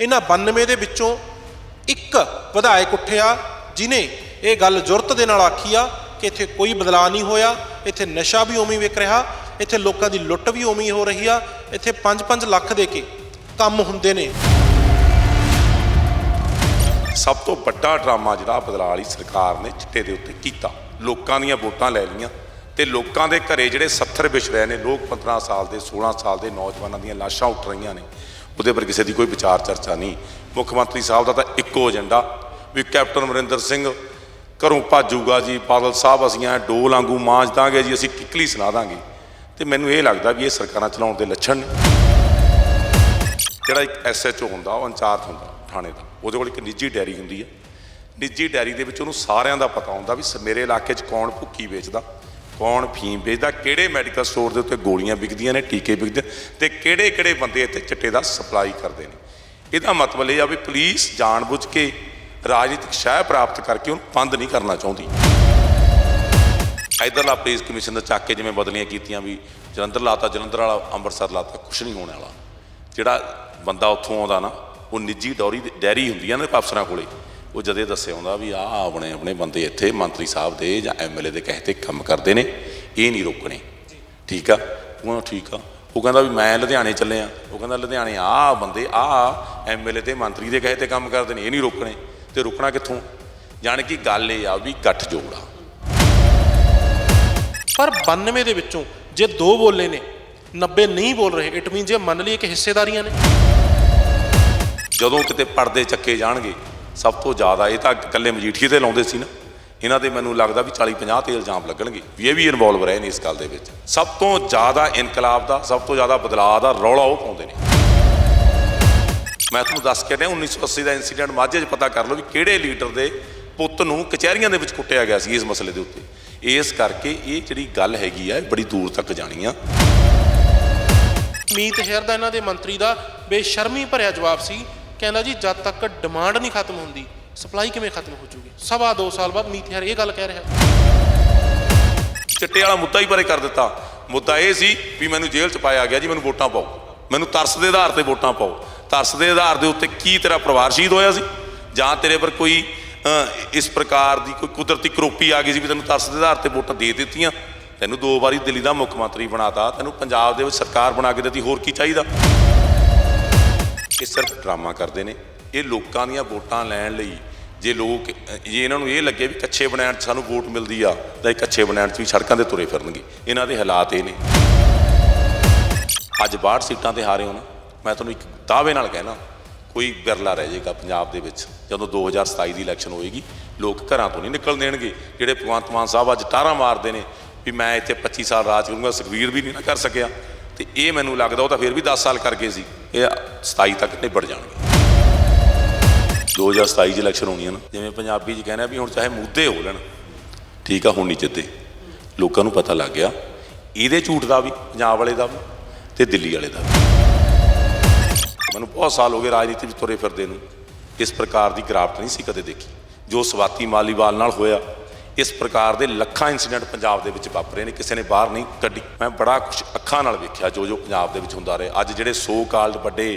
ਇਹਨਾਂ 92 ਦੇ ਵਿੱਚੋਂ ਇੱਕ ਵਿਧਾਇਕ ਉੱਠਿਆ ਜਿਨੇ ਇਹ ਗੱਲ ਜ਼ੁਰਤ ਦੇ ਨਾਲ ਆਖੀ ਆ ਕਿ ਇੱਥੇ ਕੋਈ ਬਦਲਾਅ ਨਹੀਂ ਹੋਇਆ, ਇੱਥੇ ਨਸ਼ਾ ਵੀ ਉਵੇਂ ਵਿਕ ਰਿਹਾ, ਇੱਥੇ ਲੋਕਾਂ ਦੀ ਲੁੱਟ ਵੀ ਉਵੇਂ ਹੋ ਰਹੀ ਆ, ਇੱਥੇ 5-5 ਲੱਖ ਦੇ ਕੇ ਕੰਮ ਹੁੰਦੇ ਨੇ। ਸਭ ਤੋਂ ਵੱਡਾ ਡਰਾਮਾ ਜਿਹੜਾ ਬਦਲਾਅ ਵਾਲੀ ਸਰਕਾਰ ਨੇ ਚਿੱਟੇ ਦੇ ਉੱਤੇ ਕੀਤਾ, ਲੋਕਾਂ ਦੀਆਂ ਵੋਟਾਂ ਲੈ ਲਈਆਂ ਤੇ ਲੋਕਾਂ ਦੇ ਘਰੇ ਜਿਹੜੇ 70 ਵਿਛ ਰਹੇ ਨੇ, ਲੋਕ 15 ਸਾਲ ਦੇ 16 ਸਾਲ ਦੇ ਨੌਜਵਾਨਾਂ ਦੀਆਂ ਲਾਸ਼ਾਂ ਉੱਠ ਰਹੀਆਂ ਨੇ ਉਹਦੇ ਪਰ ਕਿਸੇ ਦੀ ਕੋਈ ਵਿਚਾਰ ਚਰਚਾ ਨਹੀਂ। ਮੁੱਖ ਮੰਤਰੀ ਸਾਹਿਬ ਦਾ ਤਾਂ ਇੱਕੋ ਏਜੰਡਾ, ਵੀ ਕੈਪਟਨ ਅਮਰਿੰਦਰ ਸਿੰਘ ਘਰੋਂ ਭਾਜੂਗਾ ਜੀ ਬਾਦਲ ਸਾਹਿਬ ਅਸੀਂ ਐ ਡੋਲ ਵਾਂਗੂ ਮਾਂਜ ਦਾਂਗੇ ਜੀ, ਅਸੀਂ ਕਿੱਕਲੀ ਸੁਣਾ ਦਾਂਗੇ। ਤੇ ਮੈਨੂੰ ਇਹ ਲੱਗਦਾ ਵੀ ਇਹ ਸਰਕਾਰਾਂ ਚਲਾਉਣ ਦੇ ਲੱਛਣ ਨੇ। ਜਿਹੜਾ ਇੱਕ ਐਸਐਚਓ ਹੁੰਦਾ, ਉਹ ਇੰਚਾਰਜ ਹੁੰਦਾ ਥਾਣੇ ਦਾ। ਉਹਦੇ ਕੋਲ ਇੱਕ ਨਿੱਜੀ ਡੈਰੀ ਹੁੰਦੀ ਹੈ। ਨਿੱਜੀ ਡੈਰੀ ਦੇ ਵਿੱਚ ਉਹਨੂੰ ਸਾਰਿਆਂ ਦਾ ਪਤਾ ਹੁੰਦਾ ਵੀ ਸ- ਮੇਰੇ ਇਲਾਕੇ 'ਚ ਕੌਣ ਭੁੱਕੀ ਵੇਚਦਾ। ਕੌਣ ਫੀਮ ਵੇਚਦਾ, ਕਿਹੜੇ ਮੈਡੀਕਲ ਸਟੋਰ ਦੇ ਉੱਤੇ ਗੋਲੀਆਂ ਵਿਕਦੀਆਂ ਨੇ, ਟੀਕੇ ਵਿਕਦੇ ਤੇ ਕਿਹੜੇ ਕਿਹੜੇ ਬੰਦੇ ਇੱਥੇ ਚਿੱਟੇ ਦਾ ਸਪਲਾਈ ਕਰਦੇ ਨੇ। ਇਹਦਾ ਮਤਲਬ ਇਹ ਆ ਵੀ ਪੁਲਿਸ ਜਾਣਬੁੱਝ ਕੇ ਰਾਜਨੀਤਿਕ ਸ਼ਹਿ ਪ੍ਰਾਪਤ ਕਰਕੇ ਉਹਨੂੰ ਬੰਦ ਨਹੀਂ ਕਰਨਾ ਚਾਹੁੰਦੀ। ਇਧਰਲਾ ਪੁਲਿਸ ਕਮਿਸ਼ਨ ਦਾ ਚੱਕ ਕੇ ਜਿਵੇਂ ਬਦਲੀਆਂ ਕੀਤੀਆਂ ਵੀ ਜਲੰਧਰ ਲਾਤਾ, ਜਲੰਧਰ ਵਾਲਾ ਅੰਮ੍ਰਿਤਸਰ ਲਾਤਾ, ਕੁਛ ਨਹੀਂ ਹੋਣ ਵਾਲਾ। ਜਿਹੜਾ ਬੰਦਾ ਉੱਥੋਂ ਆਉਂਦਾ ਨਾ, ਉਹ ਨਿੱਜੀ ਡੌਰੀ, ਡੈਰੀ ਹੁੰਦੀ ਆ ਨਾ ਅਫਸਰਾਂ ਕੋਲੇ ਉਹ ਜਦੇ ਦੱਸਿਆ ਹੁੰਦਾ ਵੀ ਆਹ ਆਪਣੇ ਆਪਣੇ ਬੰਦੇ ਇੱਥੇ ਮੰਤਰੀ ਸਾਹਿਬ ਦੇ ਜਾਂ ਐਮਐਲਏ ਦੇ ਕਹੇ ਤੇ ਕੰਮ ਕਰਦੇ ਨੇ ਇਹ ਨਹੀਂ ਰੋਕਣੇ। ਠੀਕ ਆ? ਉਹ ਕਹਿੰਦਾ ਠੀਕ ਆ। ਉਹ ਕਹਿੰਦਾ ਵੀ ਮੈਂ ਲੁਧਿਆਣੇ ਚੱਲੇ ਆ। ਉਹ ਕਹਿੰਦਾ ਲੁਧਿਆਣੇ ਆਹ ਬੰਦੇ ਆਹ ਐਮਐਲਏ ਤੇ ਮੰਤਰੀ ਦੇ ਕਹੇ ਤੇ ਕੰਮ ਕਰਦੇ ਨੇ ਇਹ ਨਹੀਂ ਰੋਕਣੇ। ਤੇ ਰੁਕਣਾ ਕਿੱਥੋਂ? ਜਾਣ ਕਿ ਗੱਲ ਇਹ ਆ ਵੀ ਗੱਠ ਜੋੜਾ ਪਰ 92 ਦੇ ਵਿੱਚੋਂ ਜੇ ਦੋ ਬੋਲੇ ਨੇ 90 ਨਹੀਂ ਬੋਲ ਰਹੇ ਇਟ ਮੀਨ ਜੇ ਮੰਨ ਲਈਏ ਕਿ ਹਿੱਸੇਦਾਰੀਆਂ ਨੇ। ਜਦੋਂ ਕਿਤੇ ਪਰਦੇ ਚੱਕੇ ਜਾਣਗੇ ਸਭ ਤੋਂ ਜ਼ਿਆਦਾ, ਇਹ ਤਾਂ ਇਕੱਲੇ ਮਜੀਠੀਏ ਤੇ ਲਾਉਂਦੇ ਸੀ ਨਾ। ਇਹਨਾਂ ਦੇ ਮੈਨੂੰ ਲੱਗਦਾ ਵੀ 40 50 ਤੇ ਇਲਜ਼ਾਮ ਲੱਗਣਗੇ ਵੀ ਇਹ ਵੀ ਇਨਵੋਲਵ ਰਹੇ ਨੇ ਇਸ ਗੱਲ ਦੇ ਵਿੱਚ। ਸਭ ਤੋਂ ਜ਼ਿਆਦਾ ਇਨਕਲਾਬ ਦਾ, ਸਭ ਤੋਂ ਜ਼ਿਆਦਾ ਬਦਲਾਅ ਦਾ ਰੌਲਾ ਉਹ ਪਾਉਂਦੇ ਨੇ। ਮੈਂ ਤੁਹਾਨੂੰ ਦੱਸ ਕੇ ਰਿਹਾ 1980 ਦਾ ਇਨਸੀਡੈਂਟ ਮਾਝੇ 'ਚ ਪਤਾ ਕਰ ਲਓ ਵੀ ਕਿਹੜੇ ਲੀਡਰ ਦੇ ਪੁੱਤ ਨੂੰ ਕਚਹਿਰੀਆਂ ਦੇ ਵਿੱਚ ਕੁੱਟਿਆ ਗਿਆ ਸੀ ਇਸ ਮਸਲੇ ਦੇ ਉੱਤੇ। ਇਸ ਕਰਕੇ ਇਹ ਜਿਹੜੀ ਗੱਲ ਹੈਗੀ ਆ ਬੜੀ ਦੂਰ ਤੱਕ ਜਾਣੀ ਆ। ਮੀਤ ਹੈਰ ਦਾ ਇਹਨਾਂ ਦੇ ਮੰਤਰੀ ਦਾ ਬੇਸ਼ਰਮੀ ਭਰਿਆ ਜਵਾਬ ਸੀ। ਕਹਿੰਦਾ ਜੀ, ਜਦ ਤੱਕ ਡਿਮਾਂਡ ਨਹੀਂ ਖਤਮ ਹੁੰਦੀ ਸਪਲਾਈ ਕਿਵੇਂ ਖਤਮ ਹੋ ਜੂਗੀ? ਸਵਾ 2 ਸਾਲ ਬਾਅਦ ਮੀਤ ਇਹ ਗੱਲ ਕਹਿ ਰਿਹਾ। ਚਿੱਟੇ ਵਾਲਾ ਮੁੱਦਾ ਹੀ ਪਰੇ ਕਰ ਦਿੱਤਾ। ਮੁੱਦਾ ਇਹ ਸੀ ਵੀ ਮੈਨੂੰ ਜੇਲ੍ਹ 'ਚ ਪਾਇਆ ਗਿਆ ਜੀ, ਮੈਨੂੰ ਵੋਟਾਂ ਪਾਓ। ਮੈਨੂੰ ਤਰਸ ਦੇ ਆਧਾਰ ਤੇ ਵੋਟਾਂ ਪਾਓ। ਤਰਸ ਦੇ ਆਧਾਰ ਦੇ ਉੱਤੇ ਕੀ ਤੇਰਾ ਪਰਿਵਾਰ ਸ਼ਹੀਦ ਹੋਇਆ ਸੀ? ਜਾਂ ਤੇਰੇ ਪਰ ਕੋਈ ਇਸ ਪ੍ਰਕਾਰ ਦੀ ਕੋਈ ਕੁਦਰਤੀ ਕਰੋਪੀ ਆ ਗਈ ਸੀ ਵੀ ਤੈਨੂੰ ਤਰਸ ਦੇ ਆਧਾਰ ਤੇ ਵੋਟਾਂ ਦੇ ਦਿੱਤੀਆਂ? ਤੈਨੂੰ ਦੋ ਵਾਰੀ ਦਿੱਲੀ ਦਾ ਮੁੱਖ ਮੰਤਰੀ ਬਣਾਤਾ। ਤੈਨੂੰ ਪੰਜਾਬ ਦੇ ਵਿੱਚ ਸਰਕਾਰ ਬਣਾ ਕੇ ਦਿੱਤੀ। ਹੋਰ ਕੀ ਚਾਹੀਦਾ? ਇਹ ਸਿਰਫ ਡਰਾਮਾ ਕਰਦੇ ਨੇ। ਇਹ ਲੋਕਾਂ ਦੀਆਂ ਵੋਟਾਂ ਲੈਣ ਲਈ ਜੇ ਲੋਕ, ਜੇ ਇਹਨਾਂ ਨੂੰ ਇਹ ਲੱਗੇ ਵੀ ਕੱਚੇ ਬਣਾਉਣ 'ਚ ਸਾਨੂੰ ਵੋਟ ਮਿਲਦੀ ਆ, ਤਾਂ ਇਹ ਕੱਚੇ ਬਣਾਉਣ 'ਚ ਵੀ ਸੜਕਾਂ ਤੇ ਤੁਰੇ ਫਿਰਨਗੇ। ਇਹਨਾਂ ਦੇ ਹਾਲਾਤ ਇਹ ਨੇ। ਅੱਜ 62 ਸੀਟਾਂ ਤੇ ਹਾਰੇ ਹੋ ਨਾ, ਮੈਂ ਤੁਹਾਨੂੰ ਇੱਕ ਦਾਅਵੇ ਨਾਲ ਕਹਿਣਾ, ਕੋਈ ਬਿਰਲਾ ਰਹਿ ਜਾਏਗਾ ਪੰਜਾਬ ਦੇ ਵਿੱਚ, ਜਦੋਂ 2027 ਦੀ ਇਲੈਕਸ਼ਨ ਹੋਏਗੀ, ਲੋਕ ਘਰਾਂ ਤੋਂ ਨਹੀਂ ਨਿਕਲ ਦੇਣਗੇ। ਜਿਹੜੇ ਭਗਵੰਤ ਮਾਨ ਸਾਹਿਬ ਅੱਜ ਟਾਰਾਂ ਮਾਰਦੇ ਨੇ ਵੀ ਮੈਂ ਇੱਥੇ 25 ਸਾਲ ਰਾਜ ਕਰੂੰਗਾ ਸੁਖਵੀਰ ਵੀ ਨਹੀਂ ਨਾ ਕਰ ਸਕਿਆ। ਤੇ ਇਹ ਮੈਨੂੰ ਲੱਗਦਾ ਉਹ ਤਾਂ ਫਿਰ ਵੀ 10 ਸਾਲ ਕਰ ਗਏ ਸੀ। ਇਹ 27 ਤੱਕ ਨਿਬੜ ਜਾਣਗੇ। 2027 ਚ ਇਲੈਕਸ਼ਨ ਹੋਣੀ ਹੈ ਨਾ, ਜਿਵੇਂ ਪੰਜਾਬੀ ਚ ਕਹਿੰਦੇ ਆ ਵੀ ਹੁਣ ਚਾਹੇ ਮੁੱਦੇ ਹੋ ਲੈਣ, ਠੀਕ ਆ, ਹੁਣ ਨਹੀਂ ਜਿੱਤੇ। ਲੋਕਾਂ ਨੂੰ ਪਤਾ ਲੱਗ ਗਿਆ, ਇਹਦੇ ਝੂਠ ਦਾ ਵੀ, ਪੰਜਾਬ ਵਾਲੇ ਦਾ ਵੀ ਤੇ ਦਿੱਲੀ ਵਾਲੇ ਦਾ ਵੀ। ਮੈਨੂੰ ਬਹੁਤ ਸਾਲ ਹੋ ਗਏ ਰਾਜਨੀਤੀ ਵਿੱਚ ਤੁਰੇ ਫਿਰਦੇ ਨੂੰ। ਇਸ ਪ੍ਰਕਾਰ ਦੀ ਗਰਾਫਟ ਨਹੀਂ ਸੀ ਕਦੇ ਦੇਖੀ। ਜੋ ਸਵਾਤੀ ਮਾਲੀਵਾਲ ਨਾਲ ਹੋਇਆ ਇਸ ਪ੍ਰਕਾਰ ਦੇ ਲੱਖਾਂ ਇਨਸੀਡੈਂਟ ਪੰਜਾਬ ਦੇ ਵਿੱਚ ਵਾਪਰੇ ਨੇ। ਕਿਸੇ ਨੇ ਬਾਹਰ ਨਹੀਂ ਕੱਢੀ। ਮੈਂ ਬੜਾ ਕੁਝ ਅੱਖਾਂ ਨਾਲ ਵੇਖਿਆ ਜੋ ਜੋ ਪੰਜਾਬ ਦੇ ਵਿੱਚ ਹੁੰਦਾ ਰਿਹਾ। ਅੱਜ ਜਿਹੜੇ ਸੋ ਕਾਲਡ ਵੱਡੇ